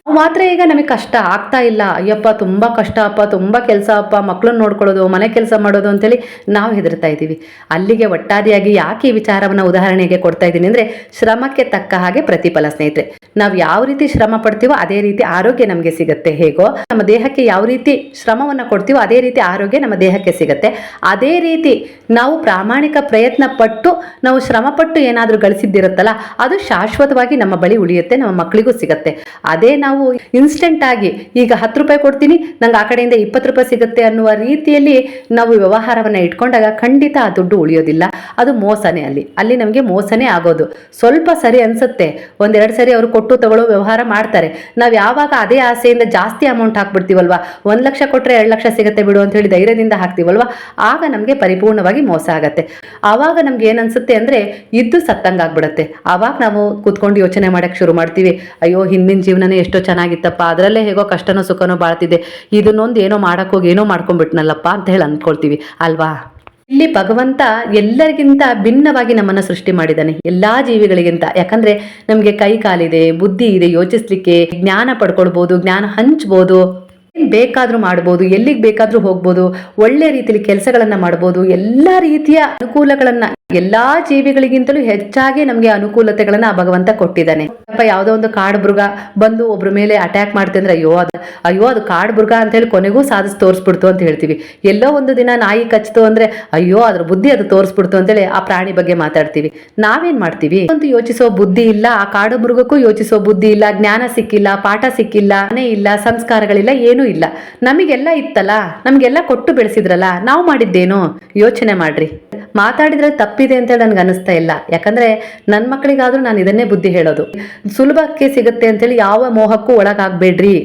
ಮಾತ್ರ ಈಗ ನಮಗೆ ಕಷ್ಟ ಆಗ್ತಾ ಇಲ್ಲ. ಅಯ್ಯಪ್ಪ, ತುಂಬ ಕಷ್ಟ ಅಪ್ಪ, ತುಂಬ ಕೆಲಸ ಅಪ್ಪ ಮಕ್ಕಳನ್ನ ನೋಡ್ಕೊಳ್ಳೋದು, ಮನೆ ಕೆಲಸ ಮಾಡೋದು ಅಂತೇಳಿ ನಾವು ಹೆದರ್ತಾ ಇದ್ದೀವಿ. ಅಲ್ಲಿಗೆ ಒಟ್ಟಾದಿಯಾಗಿ ಯಾಕೆ ಈ ವಿಚಾರವನ್ನು ಉದಾಹರಣೆಗೆ ಕೊಡ್ತಾ ಇದ್ದೀನಿ ಅಂದರೆ ಶ್ರಮಕ್ಕೆ ತಕ್ಕ ಹಾಗೆ ಪ್ರತಿಫಲ ಸ್ನೇಹಿತರೆ. ನಾವು ಯಾವ ರೀತಿ ಶ್ರಮ ಪಡ್ತೀವೋ ಅದೇ ರೀತಿ ಆರೋಗ್ಯ ನಮಗೆ ಸಿಗುತ್ತೆ. ಹೇಗೋ ನಮ್ಮ ದೇಹಕ್ಕೆ ಯಾವ ರೀತಿ ಶ್ರಮವನ್ನು ಕೊಡ್ತೀವೋ ಅದೇ ರೀತಿ ಆರೋಗ್ಯ ನಮ್ಮ ದೇಹಕ್ಕೆ ಸಿಗುತ್ತೆ. ಅದೇ ರೀತಿ ನಾವು ಪ್ರಾಮಾಣಿಕ ಪ್ರಯತ್ನ ಪಟ್ಟು, ನಾವು ಶ್ರಮ ಪಟ್ಟು ಏನಾದರೂ ಗಳಿಸಿದ್ದಿರುತ್ತಲ್ಲ, ಅದು ಶಾಶ್ವತವಾಗಿ ನಮ್ಮ ಬಳಿ ಉಳಿಯುತ್ತೆ, ನಮ್ಮ ಮಕ್ಕಳಿಗೂ ಸಿಗುತ್ತೆ. ಅದೇ ನಾವು ಇನ್ಸ್ಟೆಂಟ್ ಆಗಿ ಈಗ ಹತ್ತು ರೂಪಾಯಿ ಕೊಡ್ತೀನಿ, ನಂಗೆ ಆ ಕಡೆಯಿಂದ ಇಪ್ಪತ್ತು ರೂಪಾಯಿ ಸಿಗುತ್ತೆ ಅನ್ನುವ ರೀತಿಯಲ್ಲಿ ನಾವು ವ್ಯವಹಾರವನ್ನು ಇಟ್ಕೊಂಡಾಗ ಖಂಡಿತ ಆ ದುಡ್ಡು ಉಳಿಯೋದಿಲ್ಲ. ಅದು ಮೋಸನೇ ಅಲ್ಲಿ. ಅಲ್ಲಿ ನಮಗೆ ಮೋಸನೇ ಆಗೋದು. ಸ್ವಲ್ಪ ಸರಿ ಅನ್ಸುತ್ತೆ. ಒಂದೆರಡು ಸರಿ ಅವರು ಕೊಟ್ಟು ತಗೊಳ್ಳೋ ವ್ಯವಹಾರ ಮಾಡ್ತಾರೆ. ನಾವು ಯಾವಾಗ ಅದೇ ಆಸೆಯಿಂದ ಜಾಸ್ತಿ ಅಮೌಂಟ್ ಹಾಕ್ಬಿಡ್ತೀವಲ್ವಾ? ಒಂದು ಲಕ್ಷ ಕೊಟ್ಟರೆ ಎರಡು ಲಕ್ಷ ಸಿಗುತ್ತೆ ಬಿಡು ಅಂತ ಹೇಳಿ ಧೈರ್ಯದಿಂದ ಹಾಕ್ತೀವಲ್ವಾ? ಆಗ ನಮಗೆ ಪರಿಪೂರ್ಣವಾಗಿ ಮೋಸ ಆಗತ್ತೆ. ಆವಾಗ ನಮ್ಗೆ ಏನನ್ಸುತ್ತೆ ಅಂದರೆ ಇದ್ದು ಸತ್ತಂಗಾಗ್ಬಿಡುತ್ತೆ ಆವಾಗ ನಾವು ಕೂತ್ಕೊಂಡು ಯೋಚನೆ ಮಾಡಕ್ಕೆ ಶುರು ಮಾಡ್ತೀವಿ. ಅಯ್ಯೋ, ಹಿಂದಿನ ಜೀವನನೇ ಎಷ್ಟೋ ಚೆನ್ನಾಗಿತ್ತಪ್ಪ. ಅದರಲ್ಲೇ ಹೇಗೋ ಕಷ್ಟನೋ ಸುಖನೋ ಬಾಳ್ತಿದೆ. ಇದನ್ನೊಂದು ಏನೋ ಮಾಡೋಕ್ಕೋಗಿ ಏನೋ ಮಾಡ್ಕೊಂಡ್ಬಿಟ್ನಲ್ಲಪ್ಪ ಅಂತ ಹೇಳಿ ಅಂದ್ಕೊಳ್ತೀವಿ. ಅಲ್ವಾ? ಇಲ್ಲಿ ಭಗವಂತ ಎಲ್ಲರಿಗಿಂತ ಭಿನ್ನವಾಗಿ ನಮ್ಮನ್ನ ಸೃಷ್ಟಿ ಮಾಡಿದ್ದಾನೆ. ಎಲ್ಲಾ ಜೀವಿಗಳಿಗಿಂತ. ಯಾಕಂದ್ರೆ ನಮಗೆ ಕೈ ಕಾಲಿದೆ, ಬುದ್ಧಿ ಇದೆ, ಯೋಚಿಸ್ಲಿಕ್ಕೆ ಜ್ಞಾನ ಪಡ್ಕೊಳ್ಬೋದು, ಜ್ಞಾನ ಹಂಚ್ಬೋದು. ಬೇಕಾದ್ರೂ ಮಾಡ್ಬೋದು, ಎಲ್ಲಿಗೆ ಬೇಕಾದರೂ ಹೋಗ್ಬೋದು, ಒಳ್ಳೆ ರೀತಿಯಲ್ಲಿ ಕೆಲಸಗಳನ್ನು ಮಾಡ್ಬೋದು, ಎಲ್ಲ ರೀತಿಯ ಅನುಕೂಲಗಳನ್ನು ಎಲ್ಲಾ ಜೀವಿಗಳಿಗಿಂತಲೂ ಹೆಚ್ಚಾಗಿ ನಮಗೆ ಅನುಕೂಲತೆಗಳನ್ನ ಆ ಭಗವಂತ ಕೊಟ್ಟಿದ್ದಾನೆ. ಯಾವುದೋ ಒಂದು ಕಾಡು ಮೃಗ ಬಂದು ಒಬ್ರ ಮೇಲೆ ಅಟ್ಯಾಕ್ ಮಾಡ್ತೆ ಅಂದ್ರೆ ಅಯ್ಯೋ, ಅದು ಅಯ್ಯೋ, ಅದು ಕಾಡು ಮೃಗ ಅಂತ ಹೇಳಿ ಕೊನೆಗೂ ಸಾಧಿಸಿ ತೋರಿಸ್ಬಿಡ್ತು ಅಂತ ಹೇಳ್ತೀವಿ. ಎಲ್ಲೋ ಒಂದು ದಿನ ನಾಯಿ ಕಚ್ಚಿತು ಅಂದ್ರೆ ಅಯ್ಯೋ, ಅದ್ರ ಬುದ್ಧಿ ಅದು ತೋರಿಸ್ಬಿಡ್ತು ಅಂತೇಳಿ ಆ ಪ್ರಾಣಿ ಬಗ್ಗೆ ಮಾತಾಡ್ತೀವಿ. ನಾವೇನ್ ಮಾಡ್ತೀವಿ? ಒಂದು ಯೋಚಿಸೋ ಬುದ್ಧಿ ಇಲ್ಲ, ಆ ಕಾಡು ಮೃಗಕ್ಕೂ ಯೋಚಿಸೋ ಬುದ್ಧಿ ಇಲ್ಲ, ಜ್ಞಾನ ಸಿಕ್ಕಿಲ್ಲ, ಪಾಠ ಸಿಕ್ಕಿಲ್ಲ, ಮನೆ ಇಲ್ಲ, ಸಂಸ್ಕಾರಗಳಿಲ್ಲ, ಏನೂ ಇಲ್ಲ. ನಮಗೆಲ್ಲ ಇತ್ತಲ್ಲ? ನಮಗೆಲ್ಲ ಕೊಟ್ಟು ಬೆಳೆಸಿದ್ರಲ್ಲ? ನಾವು ಮಾಡಿದ್ದೇನು? ಯೋಚನೆ ಮಾಡ್ರಿ. ಮಾತಾಡಿದ್ರೆ ತಪ್ಪಿದೆ ಅಂತ ನನ್ಗೆ ಅನಿಸ್ತಾ ಇಲ್ಲ. ಯಾಕಂದ್ರೆ ನನ್ನ ಮಕ್ಕಳಿಗಾದ್ರೂ ನಾನು ಇದನ್ನೇ ಬುದ್ಧಿ ಹೇಳೋದು. ಸುಲಭಕ್ಕೆ ಸಿಗುತ್ತೆ ಅಂತೇಳಿ ಯಾವ ಮೋಹಕ್ಕೂ ಒಳಗಾಗ್ಬೇಡ್ರಿ.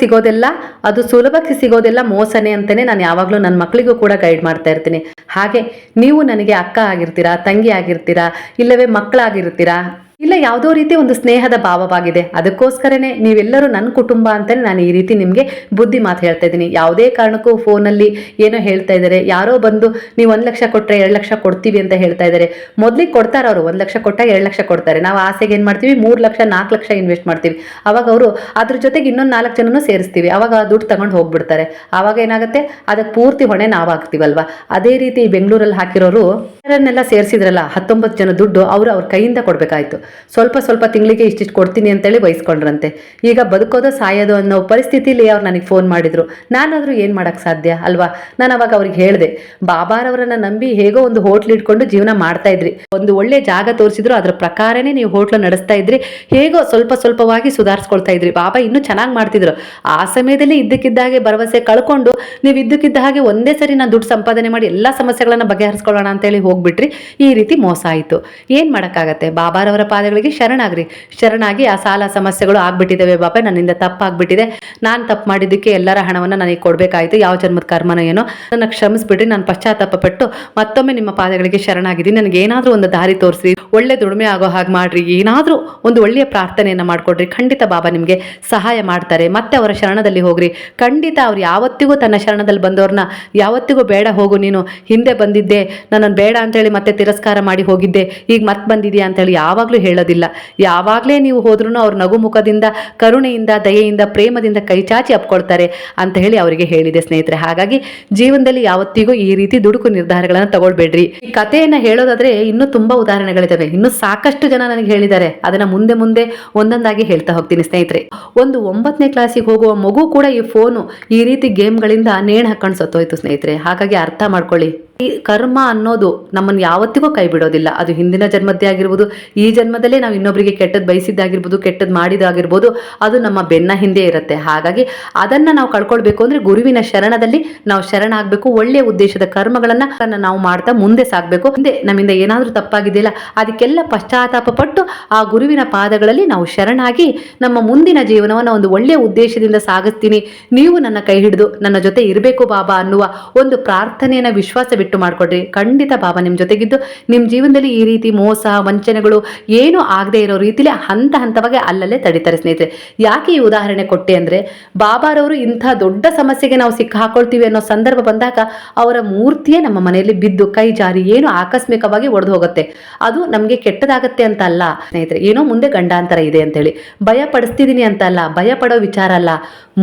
ಸಿಗೋದೆಲ್ಲ, ಅದು ಸುಲಭಕ್ಕೆ ಸಿಗೋದೆಲ್ಲ ಮೋಸನೆ ಅಂತಾನೆ ನಾನು ಯಾವಾಗಲೂ ನನ್ನ ಮಕ್ಕಳಿಗೂ ಕೂಡ ಗೈಡ್ ಮಾಡ್ತಾ ಇರ್ತೀನಿ. ಹಾಗೆ ನೀವು ನನಗೆ ಅಕ್ಕ ಆಗಿರ್ತೀರಾ, ತಂಗಿ ಆಗಿರ್ತೀರಾ, ಇಲ್ಲವೇ ಮಕ್ಕಳಾಗಿರ್ತೀರಾ? ಇಲ್ಲ, ಯಾವುದೋ ರೀತಿ ಒಂದು ಸ್ನೇಹದ ಭಾವವಾಗಿದೆ. ಅದಕ್ಕೋಸ್ಕರನೇ ನೀವೆಲ್ಲರೂ ನನ್ನ ಕುಟುಂಬ ಅಂತಲೇ ನಾನು ಈ ರೀತಿ ನಿಮಗೆ ಬುದ್ಧಿ ಮಾತು ಹೇಳ್ತಾ ಇದ್ದೀನಿ. ಯಾವುದೇ ಕಾರಣಕ್ಕೂ ಫೋನಲ್ಲಿ ಏನೋ ಹೇಳ್ತಾ ಇದ್ದಾರೆ. ಯಾರೋ ಬಂದು ನೀವು ಒಂದು ಲಕ್ಷ ಕೊಟ್ಟರೆ ಎರಡು ಲಕ್ಷ ಕೊಡ್ತೀವಿ ಅಂತ ಹೇಳ್ತಾ ಇದ್ದಾರೆ. ಮೊದಲಿಗೆ ಕೊಡ್ತಾರೆ ಅವರು. ಒಂದು ಲಕ್ಷ ಕೊಟ್ಟಾಗ ಎರಡು ಲಕ್ಷ ಕೊಡ್ತಾರೆ. ನಾವು ಆಸೆಗೆ ಏನು ಮಾಡ್ತೀವಿ? ಮೂರು ಲಕ್ಷ, ನಾಲ್ಕು ಲಕ್ಷ ಇನ್ವೆಸ್ಟ್ ಮಾಡ್ತೀವಿ. ಅವಾಗ ಅವರು ಅದ್ರ ಜೊತೆಗೆ ಇನ್ನೊಂದು ನಾಲ್ಕು ಜನನೂ ಸೇರಿಸ್ತೀವಿ. ಅವಾಗ ದುಡ್ಡು ತಗೊಂಡು ಹೋಗ್ಬಿಡ್ತಾರೆ. ಆವಾಗ ಏನಾಗುತ್ತೆ? ಅದಕ್ಕೆ ಪೂರ್ತಿ ಹೊಣೆ ನಾವು ಹಾಕ್ತೀವಲ್ವ ಅದೇ ರೀತಿ ಬೆಂಗಳೂರಲ್ಲಿ ಹಾಕಿರೋರು ಅವರನ್ನೆಲ್ಲ ಸೇರಿಸಿದ್ರಲ್ಲ, ಹತ್ತೊಂಬತ್ತು ಜನ ದುಡ್ಡು ಅವರು ಅವ್ರ ಕೈಯಿಂದ ಕೊಡಬೇಕಾಯ್ತು. ಸ್ವಲ್ಪ ಸ್ವಲ್ಪ ತಿಂಗಳಿಗೆ ಇಷ್ಟಿಷ್ಟು ಕೊಡ್ತೀನಿ ಅಂತೇಳಿ ವಹಿಸ್ಕೊಂಡ್ರಂತೆ ಈಗ ಬದುಕೋದೋ ಸಾಯೋದು ಅನ್ನೋ ಪರಿಸ್ಥಿತಿಲಿ ಅವ್ರು ನನಗೆ ಫೋನ್ ಮಾಡಿದ್ರು. ನಾನಾದರೂ ಏನು ಮಾಡೋಕ್ಕೆ ಸಾಧ್ಯ ಅಲ್ವಾ? ನಾನು ಅವಾಗ ಅವ್ರಿಗೆ ಹೇಳಿದೆ, ಬಾಬಾರವರನ್ನು ನಂಬಿ ಹೇಗೋ ಒಂದು ಹೋಟ್ಲ್ ಇಟ್ಕೊಂಡು ಜೀವನ ಮಾಡ್ತಾ ಇದ್ರಿ. ಒಂದು ಒಳ್ಳೆ ಜಾಗ ತೋರಿಸಿದ್ರು, ಅದರ ಪ್ರಕಾರನೇ ನೀವು ಹೋಟ್ಲು ನಡೆಸ್ತಾ ಇದ್ರಿ. ಹೇಗೋ ಸ್ವಲ್ಪ ಸ್ವಲ್ಪವಾಗಿ ಸುಧಾರಿಸ್ಕೊಳ್ತಾ ಇದ್ರಿ. ಬಾಬಾ ಇನ್ನೂ ಚೆನ್ನಾಗಿ ಮಾಡ್ತಿದ್ರು. ಆ ಸಮಯದಲ್ಲಿ ಇದ್ದಕ್ಕಿದ್ದಾಗೆ ಭರವಸೆ ಕಳ್ಕೊಂಡು ನೀವು ಇದ್ದಕ್ಕಿದ್ದ ಹಾಗೆ ಒಂದೇ ಸರಿ ನಾನು ದುಡ್ಡು ಸಂಪಾದನೆ ಮಾಡಿ ಎಲ್ಲ ಸಮಸ್ಯೆಗಳನ್ನ ಬಗೆಹರಿಸ್ಕೊಳ್ಳೋಣ ಅಂತೇಳಿ ಹೋಗ್ಬಿಟ್ರಿ. ಈ ರೀತಿ ಮೋಸ ಆಯಿತು. ಏನು ಮಾಡೋಕ್ಕಾಗತ್ತೆ? ಬಾಬಾರವರ ಪಾದಗಳಿಗೆ ಶರಣಾಗ್ರಿ. ಶರಣಾಗಿ ಆ ಸಾಲ ಸಮಸ್ಯೆಗಳು ಆಗ್ಬಿಟ್ಟಿದ್ದಾವೆ ಬಾಬಾ ನನ್ನಿಂದ ತಪ್ಪಾಗ್ಬಿಟ್ಟಿದೆ. ನಾನು ತಪ್ಪು ಮಾಡಿದ್ದಕ್ಕೆ ಎಲ್ಲರ ಹಣವನ್ನು ನನಗೆ ಕೊಡಬೇಕಾಯಿತು. ಯಾವ ಜನ್ಮದ ಕರ್ಮನ ಏನೋ. ನನ್ನ ಕ್ಷಮಿಸ್ಬಿಟ್ರಿ ನಾನು ಪಶ್ಚಾತ್ತಾಪ ಪಟ್ಟು ಮತ್ತೊಮ್ಮೆ ನಿಮ್ಮ ಪಾದಗಳಿಗೆ ಶರಣಾಗಿದ್ದೀನಿ. ನನಗೆ ಏನಾದರೂ ಒಂದು ದಾರಿ ತೋರಿಸಿ ಒಳ್ಳೆ ದುಡಿಮೆ ಆಗೋ ಹಾಗೆ ಮಾಡ್ರಿ. ಏನಾದರೂ ಒಂದು ಒಳ್ಳೆಯ ಪ್ರಾರ್ಥನೆಯನ್ನು ಮಾಡಿಕೊಡ್ರಿ. ಖಂಡಿತ ಬಾಬಾ ನಿಮಗೆ ಸಹಾಯ ಮಾಡ್ತಾರೆ. ಮತ್ತೆ ಅವರ ಶರಣದಲ್ಲಿ ಹೋಗ್ರಿ. ಖಂಡಿತ ಅವ್ರು ಯಾವತ್ತಿಗೂ ತನ್ನ ಶರಣದಲ್ಲಿ ಬಂದವ್ರನ್ನ ಯಾವತ್ತಿಗೂ ಬೇಡ ಹೋಗು ನೀನು. ಹಿಂದೆ ಬಂದಿದ್ದೆ. ನನ್ನನ್ನು ಬೇಡ ಅಂತೇಳಿ ಮತ್ತೆ ತಿರಸ್ಕಾರ ಮಾಡಿ ಹೋಗಿದ್ದೆ. ಈಗ ಮತ್ತೆ ಬಂದಿದೆಯಾ ಅಂತೇಳಿ ಯಾವಾಗಲೂ ಹೇಳೋದಿಲ್ಲ. ಯಾವಾಗಲೇ ನೀವು ಹೋದ್ರೂ ಅವ್ರ ನಗು ಮುಖದಿಂದ, ಕರುಣೆಯಿಂದ, ದಯೆಯಿಂದ, ಪ್ರೇಮದಿಂದ ಕೈ ಚಾಚಿ ಅಪ್ಕೊಳ್ತಾರೆ ಅಂತ ಹೇಳಿ ಅವರಿಗೆ ಹೇಳಿದೆ ಸ್ನೇಹಿತರೆ. ಹಾಗಾಗಿ ಜೀವನದಲ್ಲಿ ಯಾವತ್ತಿಗೂ ಈ ರೀತಿ ದುಡುಕು ನಿರ್ಧಾರಗಳನ್ನು ತಗೊಳ್ಬೇಡ್ರಿ. ಈ ಕಥೆಯನ್ನ ಹೇಳೋದಾದ್ರೆ ಇನ್ನೂ ತುಂಬಾ ಉದಾಹರಣೆಗಳಿದಾವೆ. ಇನ್ನೂ ಸಾಕಷ್ಟು ಜನ ನನಗೆ ಹೇಳಿದ್ದಾರೆ. ಅದನ್ನ ಮುಂದೆ ಮುಂದೆ ಒಂದೊಂದಾಗಿ ಹೇಳ್ತಾ ಹೋಗ್ತೀನಿ ಸ್ನೇಹಿತರೆ. ಒಂದು ಒಂಬತ್ತನೇ ಕ್ಲಾಸಿಗೆ ಹೋಗುವ ಮಗು ಕೂಡ ಈ ಫೋನು ಈ ರೀತಿ ಗೇಮ್ಗಳಿಂದ ನೇಣು ಹಾಕೊಂಡು ಸತ್ತೋಯ್ತು ಸ್ನೇಹಿತರೆ. ಹಾಗಾಗಿ ಅರ್ಥ ಮಾಡ್ಕೊಳ್ಳಿ. ಈ ಕರ್ಮ ಅನ್ನೋದು ನಮ್ಮನ್ನ ಯಾವತ್ತಿಗೂ ಕೈ ಬಿಡೋದಿಲ್ಲ ಅದು ಹಿಂದಿನ ಜನ್ಮದ್ದೇ ಆಗಿರ್ಬೋದು, ಈ ಜನ್ಮದಲ್ಲೇ ನಾವು ಇನ್ನೊಬ್ಬರಿಗೆ ಕೆಟ್ಟದ್ದು ಬಯಸಿದ್ದಾಗಿರ್ಬೋದು ಕೆಟ್ಟದ್ದು ಮಾಡಿದಾಗಿರ್ಬೋದು ಅದು ನಮ್ಮ ಬೆನ್ನ ಹಿಂದೆ ಇರುತ್ತೆ. ಹಾಗಾಗಿ ಅದನ್ನ ನಾವು ಕಳ್ಕೊಳ್ಬೇಕು ಅಂದ್ರೆ ಗುರುವಿನ ಶರಣದಲ್ಲಿ ನಾವು ಶರಣಾಗಬೇಕು. ಒಳ್ಳೆಯ ಉದ್ದೇಶದ ಕರ್ಮಗಳನ್ನು ನಾವು ಮಾಡ್ತಾ ಮುಂದೆ ಸಾಗಬೇಕು. ಮುಂದೆ ನಮ್ಮಿಂದ ಏನಾದರೂ ತಪ್ಪಾಗಿದೆಯಲ್ಲ, ಅದಕ್ಕೆಲ್ಲ ಪಶ್ಚಾತ್ತಾಪ ಪಟ್ಟು ಆ ಗುರುವಿನ ಪಾದಗಳಲ್ಲಿ ನಾವು ಶರಣಾಗಿ ನಮ್ಮ ಮುಂದಿನ ಜೀವನವನ್ನು ಒಂದು ಒಳ್ಳೆಯ ಉದ್ದೇಶದಿಂದ ಸಾಗಿಸ್ತೀನಿ. ನೀವು ನನ್ನ ಕೈ ಹಿಡಿದು ನನ್ನ ಜೊತೆ ಇರಬೇಕು ಬಾಬಾ ಅನ್ನುವ ಒಂದು ಪ್ರಾರ್ಥನೆಯನ್ನು ವಿಶ್ವಾಸ ಬಿಟ್ಟು ಮಾಡಿಕೊಡ್ರಿ. ಖಂಡಿತ ಬಾಬಾ ನಿಮ್ಮ ಜೊತೆಗಿದ್ದು ನಿಮ್ಮ ಜೀವನದಲ್ಲಿ ಈ ರೀತಿ ಮೋಸ, ವಂಚನೆಗಳು ಏನೂ ಆಗದೆ ಇರೋ ರೀತಿಲಿ ಹಂತ ಹಂತವಾಗಿ ಅಲ್ಲಲ್ಲೇ ತಡೀತಾರೆ ಸ್ನೇಹಿತರೆ. ಯಾಕೆ ಈ ಉದಾಹರಣೆ ಕೊಟ್ಟೆ ಅಂದರೆ ಬಾಬಾರವರು ಇಂಥ ದೊಡ್ಡ ಸಮಸ್ಯೆಗೆ ನಾವು ಸಿಕ್ಕ ಹಾಕೊಳ್ತೀವಿ ಅನ್ನೋ ಸಂದರ್ಭ ಬಂದಾಗ ಅವರ ಮೂರ್ತಿಯೇ ನಮ್ಮ ಮನೆಯಲ್ಲಿ ಬಿದ್ದು ಕೈ ಜಾರಿ ಏನು ಆಕಸ್ಮಿಕವಾಗಿ ಒಡೆದು ಹೋಗುತ್ತೆ. ಅದು ನಮಗೆ ಕೆಟ್ಟದಾಗತ್ತೆ ಅಂತ ಅಲ್ಲ ಸ್ನೇಹಿತರೆ. ಏನೋ ಮುಂದೆ ಗಂಡಾಂತರ ಇದೆ ಅಂತೇಳಿ. ಭಯ ಪಡಿಸ್ತಿದ್ದೀನಿ ಅಂತ ಅಲ್ಲ ಭಯ ಪಡೋ ವಿಚಾರ ಅಲ್ಲ.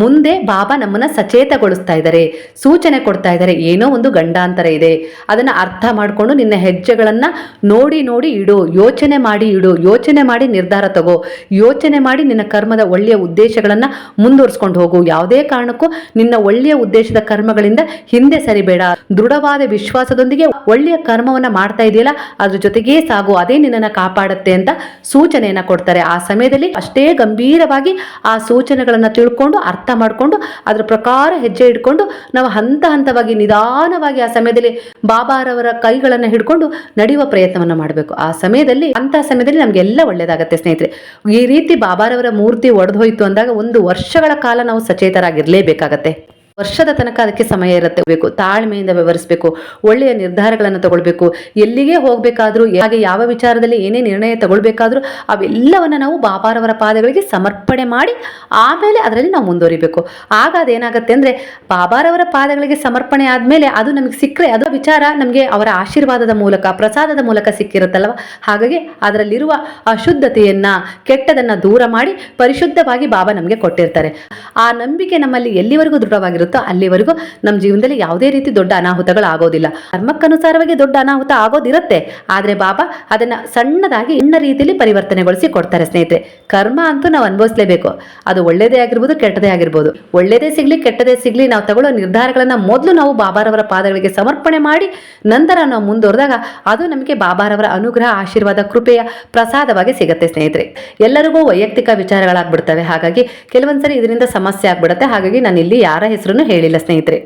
ಮುಂದೆ ಬಾಬಾ ನಮ್ಮನ್ನ ಸಚೇತಗೊಳಿಸ್ತಾ ಇದ್ದಾರೆ, ಸೂಚನೆ ಕೊಡ್ತಾ ಇದ್ದಾರೆ, ಏನೋ ಒಂದು ಗಂಡಾಂತರ ಇದೆ. ಅದನ್ನ ಅರ್ಥ ಮಾಡಿಕೊಂಡು ನಿನ್ನ ಹೆಜ್ಜೆಗಳನ್ನ ನೋಡಿ ನೋಡಿ ಇಡು, ಯೋಚನೆ ಮಾಡಿ ಇಡು, ಯೋಚನೆ ಮಾಡಿ ನಿರ್ಧಾರ ತಗೋ, ಯೋಚನೆ ಮಾಡಿ ನಿನ್ನ ಕರ್ಮದ ಒಳ್ಳೆಯ ಉದ್ದೇಶಗಳನ್ನ ಮುಂದುವರ್ಸ್ಕೊಂಡು ಹೋಗು. ಯಾವುದೇ ಕಾರಣಕ್ಕೂ ನಿನ್ನ ಒಳ್ಳೆಯ ಉದ್ದೇಶದ ಕರ್ಮಗಳಿಂದ ಹಿಂದೆ ಸರಿಬೇಡ. ದೃಢವಾದ ವಿಶ್ವಾಸದೊಂದಿಗೆ ಒಳ್ಳೆಯ ಕರ್ಮವನ್ನ ಮಾಡ್ತಾ ಇದೆಯಲ್ಲ, ಅದ್ರ ಜೊತೆಗೆ ಸಾಗು, ಅದೇ ನಿನ್ನನ್ನು ಕಾಪಾಡುತ್ತೆ ಅಂತ ಸೂಚನೆಯನ್ನ ಕೊಡ್ತಾರೆ. ಆ ಸಮಯದಲ್ಲಿ ಅಷ್ಟೇ ಗಂಭೀರವಾಗಿ ಆ ಸೂಚನೆಗಳನ್ನ ತಿಳ್ಕೊಂಡು ಅರ್ಥ ಮಾಡಿಕೊಂಡು ಅದ್ರ ಪ್ರಕಾರ ಹೆಜ್ಜೆ ಇಟ್ಕೊಂಡು ನಾವು ಹಂತ ಹಂತವಾಗಿ ನಿಧಾನವಾಗಿ ಆ ಸಮಯದಲ್ಲಿ ಬಾಬಾರವರ ಕೈಗಳನ್ನು ಹಿಡ್ಕೊಂಡು ನಡೆಯುವ ಪ್ರಯತ್ನವನ್ನು ಮಾಡಬೇಕು. ಆ ಸಮಯದಲ್ಲಿ, ಅಂತ ಸಮಯದಲ್ಲಿ ನಮಗೆಲ್ಲ ಒಳ್ಳೇದಾಗತ್ತೆ ಸ್ನೇಹಿತರೆ. ಈ ರೀತಿ ಬಾಬಾರವರ ಮೂರ್ತಿ ಒಡೆದು ಹೋಯಿತು ಅಂದಾಗ ಒಂದು ವರ್ಷಗಳ ಕಾಲ ನಾವು ಸಚೇತರಾಗಿರ್ಲೇಬೇಕಾಗತ್ತೆ. ವರ್ಷದ ತನಕ ಅದಕ್ಕೆ ಸಮಯ ಇರುತ್ತೆ. ಬೇಕು. ತಾಳ್ಮೆಯಿಂದ ವ್ಯವಹರಿಸಬೇಕು. ಒಳ್ಳೆಯ ನಿರ್ಧಾರಗಳನ್ನು ತಗೊಳ್ಬೇಕು. ಎಲ್ಲಿಗೆ ಹೋಗಬೇಕಾದ್ರೂ, ಹಾಗೆ ಯಾವ ವಿಚಾರದಲ್ಲಿ ಏನೇ ನಿರ್ಣಯ ತಗೊಳ್ಬೇಕಾದ್ರೂ ಅವೆಲ್ಲವನ್ನ ನಾವು ಬಾಬಾರವರ ಪಾದಗಳಿಗೆ ಸಮರ್ಪಣೆ ಮಾಡಿ ಆಮೇಲೆ ಅದರಲ್ಲಿ ನಾವು ಮುಂದುವರಿಬೇಕು. ಆಗ ಅದೇನಾಗುತ್ತೆ ಅಂದರೆ ಬಾಬಾರವರ ಪಾದಗಳಿಗೆ ಸಮರ್ಪಣೆ ಆದಮೇಲೆ ಅದು ನಮಗೆ ಸಿಕ್ಕರೆ ಅದು ವಿಚಾರ ನಮಗೆ ಅವರ ಆಶೀರ್ವಾದದ ಮೂಲಕ, ಪ್ರಸಾದದ ಮೂಲಕ ಸಿಕ್ಕಿರುತ್ತಲ್ವ ಹಾಗಾಗಿ ಅದರಲ್ಲಿರುವ ಅಶುದ್ಧತೆಯನ್ನು, ಕೆಟ್ಟದನ್ನ ದೂರ ಮಾಡಿ ಪರಿಶುದ್ಧವಾಗಿ ಬಾಬಾ ನಮಗೆ ಕೊಟ್ಟಿರ್ತಾರೆ. ಆ ನಂಬಿಕೆ ನಮ್ಮಲ್ಲಿ ಎಲ್ಲಿವರೆಗೂ ದೃಢವಾಗಿರುತ್ತೋ ಅಲ್ಲಿವರೆಗೂ ನಮ್ಮ ಜೀವನದಲ್ಲಿ ಯಾವುದೇ ರೀತಿ ದೊಡ್ಡ ಅನಾಹುತಗಳು ಆಗೋದಿಲ್ಲ ಕರ್ಮಕ್ಕನುಸಾರವಾಗಿ ದೊಡ್ಡ ಅನಾಹುತ ಆಗೋದಿರುತ್ತೆ. ಆದರೆ ಬಾಬಾ ಅದನ್ನ ಸಣ್ಣದಾಗಿ ಇನ್ನ ರೀತಿಯಲ್ಲಿ ಪರಿವರ್ತನೆಗೊಳಿಸಿ ಕೊಡ್ತಾರೆ ಸ್ನೇಹಿತರೆ. ಕರ್ಮ ಅಂತೂ ನಾವು ಅನುಭವಿಸಲೇಬೇಕು. ಅದು ಒಳ್ಳೆಯದೇ ಆಗಿರ್ಬೋದು, ಕೆಟ್ಟದೇ ಆಗಿರ್ಬೋದು. ಒಳ್ಳೆಯದೇ ಸಿಗಲಿ, ಕೆಟ್ಟದೇ ಸಿಗ್ಲಿ ನಾವು ತಗೊಳ್ಳೋ ನಿರ್ಧಾರಗಳನ್ನು ಮೊದಲು ನಾವು ಬಾಬಾರವರ ಪಾದಗಳಿಗೆ ಸಮರ್ಪಣೆ ಮಾಡಿ, ನಂತರ ನಾವು ಮುಂದುವರೆದಾಗ ಅದು ನಮಗೆ ಬಾಬಾರವರ ಅನುಗ್ರಹ, ಆಶೀರ್ವಾದ, ಕೃಪೆಯ ಪ್ರಸಾದವಾಗಿ ಸಿಗುತ್ತೆ ಸ್ನೇಹಿತರೆ. ಎಲ್ಲರಿಗೂ ವೈಯಕ್ತಿಕ ವಿಚಾರಗಳಾಗ್ಬಿಡ್ತವೆ. ಹಾಗಾಗಿ ಕೆಲವೊಂದ್ಸರಿ ಇದರಿಂದ ಸಮಸ್ಯೆ ಆಗ್ಬಿಡುತ್ತೆ. ಹಾಗಾಗಿ ನಾನು ಇಲ್ಲಿ ಯಾರ ಹೆಸರನ್ನು ಹೇಳಿಲ್ಲ ಸ್ನೇಹಿತರೆ.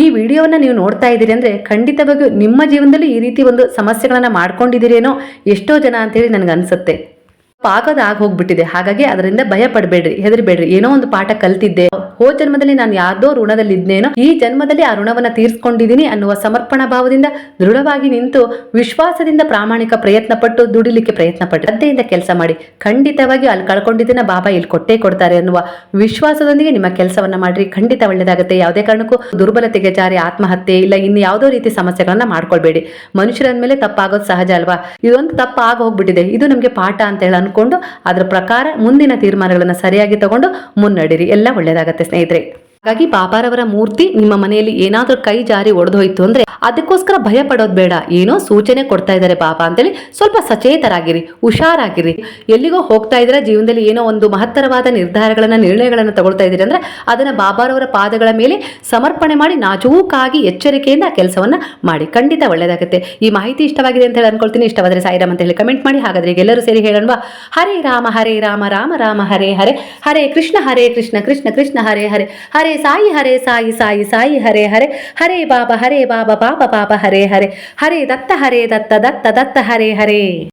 ಈ ವಿಡಿಯೋವನ್ನ ನೀವು ನೋಡ್ತಾ ಇದ್ದೀರಿ ಅಂದರೆ ಖಂಡಿತವಾಗಿಯೂ ನಿಮ್ಮ ಜೀವನದಲ್ಲಿ ಈ ರೀತಿ ಒಂದು ಸಮಸ್ಯೆಗಳನ್ನು ಮಾಡ್ಕೊಂಡಿದ್ದೀರೇನೋ ಎಷ್ಟೋ ಜನ ಅಂತೇಳಿ ನನಗೆ ಅನಿಸುತ್ತೆ. ಪಾಕದ ಆಗ ಹೋಗ್ಬಿಟ್ಟಿದೆ ಹಾಗಾಗಿ ಅದರಿಂದ ಭಯ ಪಡಬೇಡ್ರಿ, ಹೆದರ್ಬೇಡ್ರಿ. ಏನೋ ಒಂದು ಪಾಠ ಕಲ್ತಿದ್ದೆ. ಹೋ ಜನ್ಮದಲ್ಲಿ ನಾನು ಯಾವ್ದೋ ಋಣದಲ್ಲಿ ಇದ್ನೇನೋ ಈ ಜನ್ಮದಲ್ಲಿ ಆ ಋಣವನ್ನ ತೀರ್ಸ್ಕೊಂಡಿದ್ದೀನಿ ಅನ್ನುವ ಸಮರ್ಪಣಾ ಭಾವದಿಂದ ದೃಢವಾಗಿ ನಿಂತು ವಿಶ್ವಾಸದಿಂದ ಪ್ರಾಮಾಣಿಕ ಪ್ರಯತ್ನ ಪಟ್ಟು ದುಡಿಲಿಕ್ಕೆ ಪ್ರಯತ್ನ ಪಟ್ಟು ಶ್ರದ್ಧೆಯಿಂದ ಕೆಲಸ ಮಾಡಿ. ಖಂಡಿತವಾಗಿ ಅಲ್ಲಿ ಕಳ್ಕೊಂಡಿದ್ದನ್ನ ಬಾಬಾ ಇಲ್ಲಿ ಕೊಟ್ಟೇ ಕೊಡ್ತಾರೆ ಅನ್ನುವ ವಿಶ್ವಾಸದೊಂದಿಗೆ ನಿಮ್ಮ ಕೆಲಸವನ್ನ ಮಾಡ್ರಿ. ಖಂಡಿತ ಒಳ್ಳೇದಾಗುತ್ತೆ. ಯಾವುದೇ ಕಾರಣಕ್ಕೂ ದುರ್ಬಲತೆಗೆ ಜಾರಿ ಆತ್ಮಹತ್ಯೆ ಇಲ್ಲ, ಇನ್ನು ಯಾವುದೋ ರೀತಿ ಸಮಸ್ಯೆಗಳನ್ನ ಮಾಡ್ಕೊಳ್ಬೇಡಿ. ಮನುಷ್ಯರ ಮೇಲೆ ತಪ್ಪಾಗೋದು ಸಹಜ ಅಲ್ವಾ? ಇದೊಂದು ತಪ್ಪು ಆಗ ಹೋಗ್ಬಿಟ್ಟಿದೆ ಇದು ನಮಗೆ ಪಾಠ ಅಂತ ಹೇಳಿ ಅನ್ಕೊಂಡು ಅದರ ಪ್ರಕಾರ ಮುಂದಿನ ತೀರ್ಮಾನಗಳನ್ನು ಸರಿಯಾಗಿ ತಗೊಂಡು ಮುನ್ನಡೀರಿ ಎಲ್ಲ ಒಳ್ಳೆಯದಾಗತ್ತೆ ಸ್ನೇಹಿತರೆ. ಹಾಗಾಗಿ ಬಾಬಾರವರ ಮೂರ್ತಿ ನಿಮ್ಮ ಮನೆಯಲ್ಲಿ ಏನಾದ್ರೂ ಕೈ ಜಾರಿ ಒಡೆದೋಯ್ತು ಅಂದ್ರೆ ಅದಕ್ಕೋಸ್ಕರ ಭಯ ಪಡೋದು ಬೇಡ. ಏನೋ ಸೂಚನೆ ಕೊಡ್ತಾ ಇದ್ದಾರೆ ಬಾಬಾ ಅಂತೇಳಿ ಸ್ವಲ್ಪ ಸಚೇತರಾಗಿರಿ, ಹುಷಾರಾಗಿರಿ. ಎಲ್ಲಿಗೋ ಹೋಗ್ತಾ ಇದ್ರೆ ಜೀವನದಲ್ಲಿ ಏನೋ ಒಂದು ಮಹತ್ತರವಾದ ನಿರ್ಧಾರಗಳನ್ನ, ನಿರ್ಣಯಗಳನ್ನ ತಗೊಳ್ತಾ ಇದ್ದೀರಿ ಅಂದ್ರೆ ಅದನ್ನ ಬಾಬಾರವರ ಪಾದಗಳ ಮೇಲೆ ಸಮರ್ಪಣೆ ಮಾಡಿ ನಾಜೂಕಾಗಿ ಎಚ್ಚರಿಕೆಯಿಂದ ಕೆಲಸವನ್ನ ಮಾಡಿ. ಖಂಡಿತ ಒಳ್ಳೇದಾಗುತ್ತೆ. ಈ ಮಾಹಿತಿ ಇಷ್ಟವಾಗಿದೆ ಅಂತ ಹೇಳಿ ಅನ್ಕೊಳ್ತೀನಿ. ಇಷ್ಟವಾದ್ರೆ ಸಾಯಿರಾಮ್ ಅಂತ ಹೇಳಿ ಕಮೆಂಟ್ ಮಾಡಿ. ಹಾಗಾದ್ರೆ ಎಲ್ಲರೂ ಸೇರಿ ಹೇಳೋಣ ಹರೇ ರಾಮ ಹರೇ ರಾಮ ರಾಮ ರಾಮ, ಹರೇ ಹರೇ. ಹರೇ ಕೃಷ್ಣ ಹರೇ ಕೃಷ್ಣ ಕೃಷ್ಣ ಕೃಷ್ಣ, ಹರೇ ಹರೇ. ಹರೇ ಸಾಯಿ ಹರೇ ಸಾಯಿ ಸಾಯಿ ಸಾಯಿ ಹರೇ ಹರೇ ಹರೇ ಬಾಬಾ ಹರೇ ಬಾಬಾ ಬಾಬಾ ಬಾಬಾ ಹರೇ ಹರೇ ಹರೇ ದತ್ತ ಹರೇ ದತ್ತ ದತ್ತ ದತ್ತ ಹರೇ ಹರೇ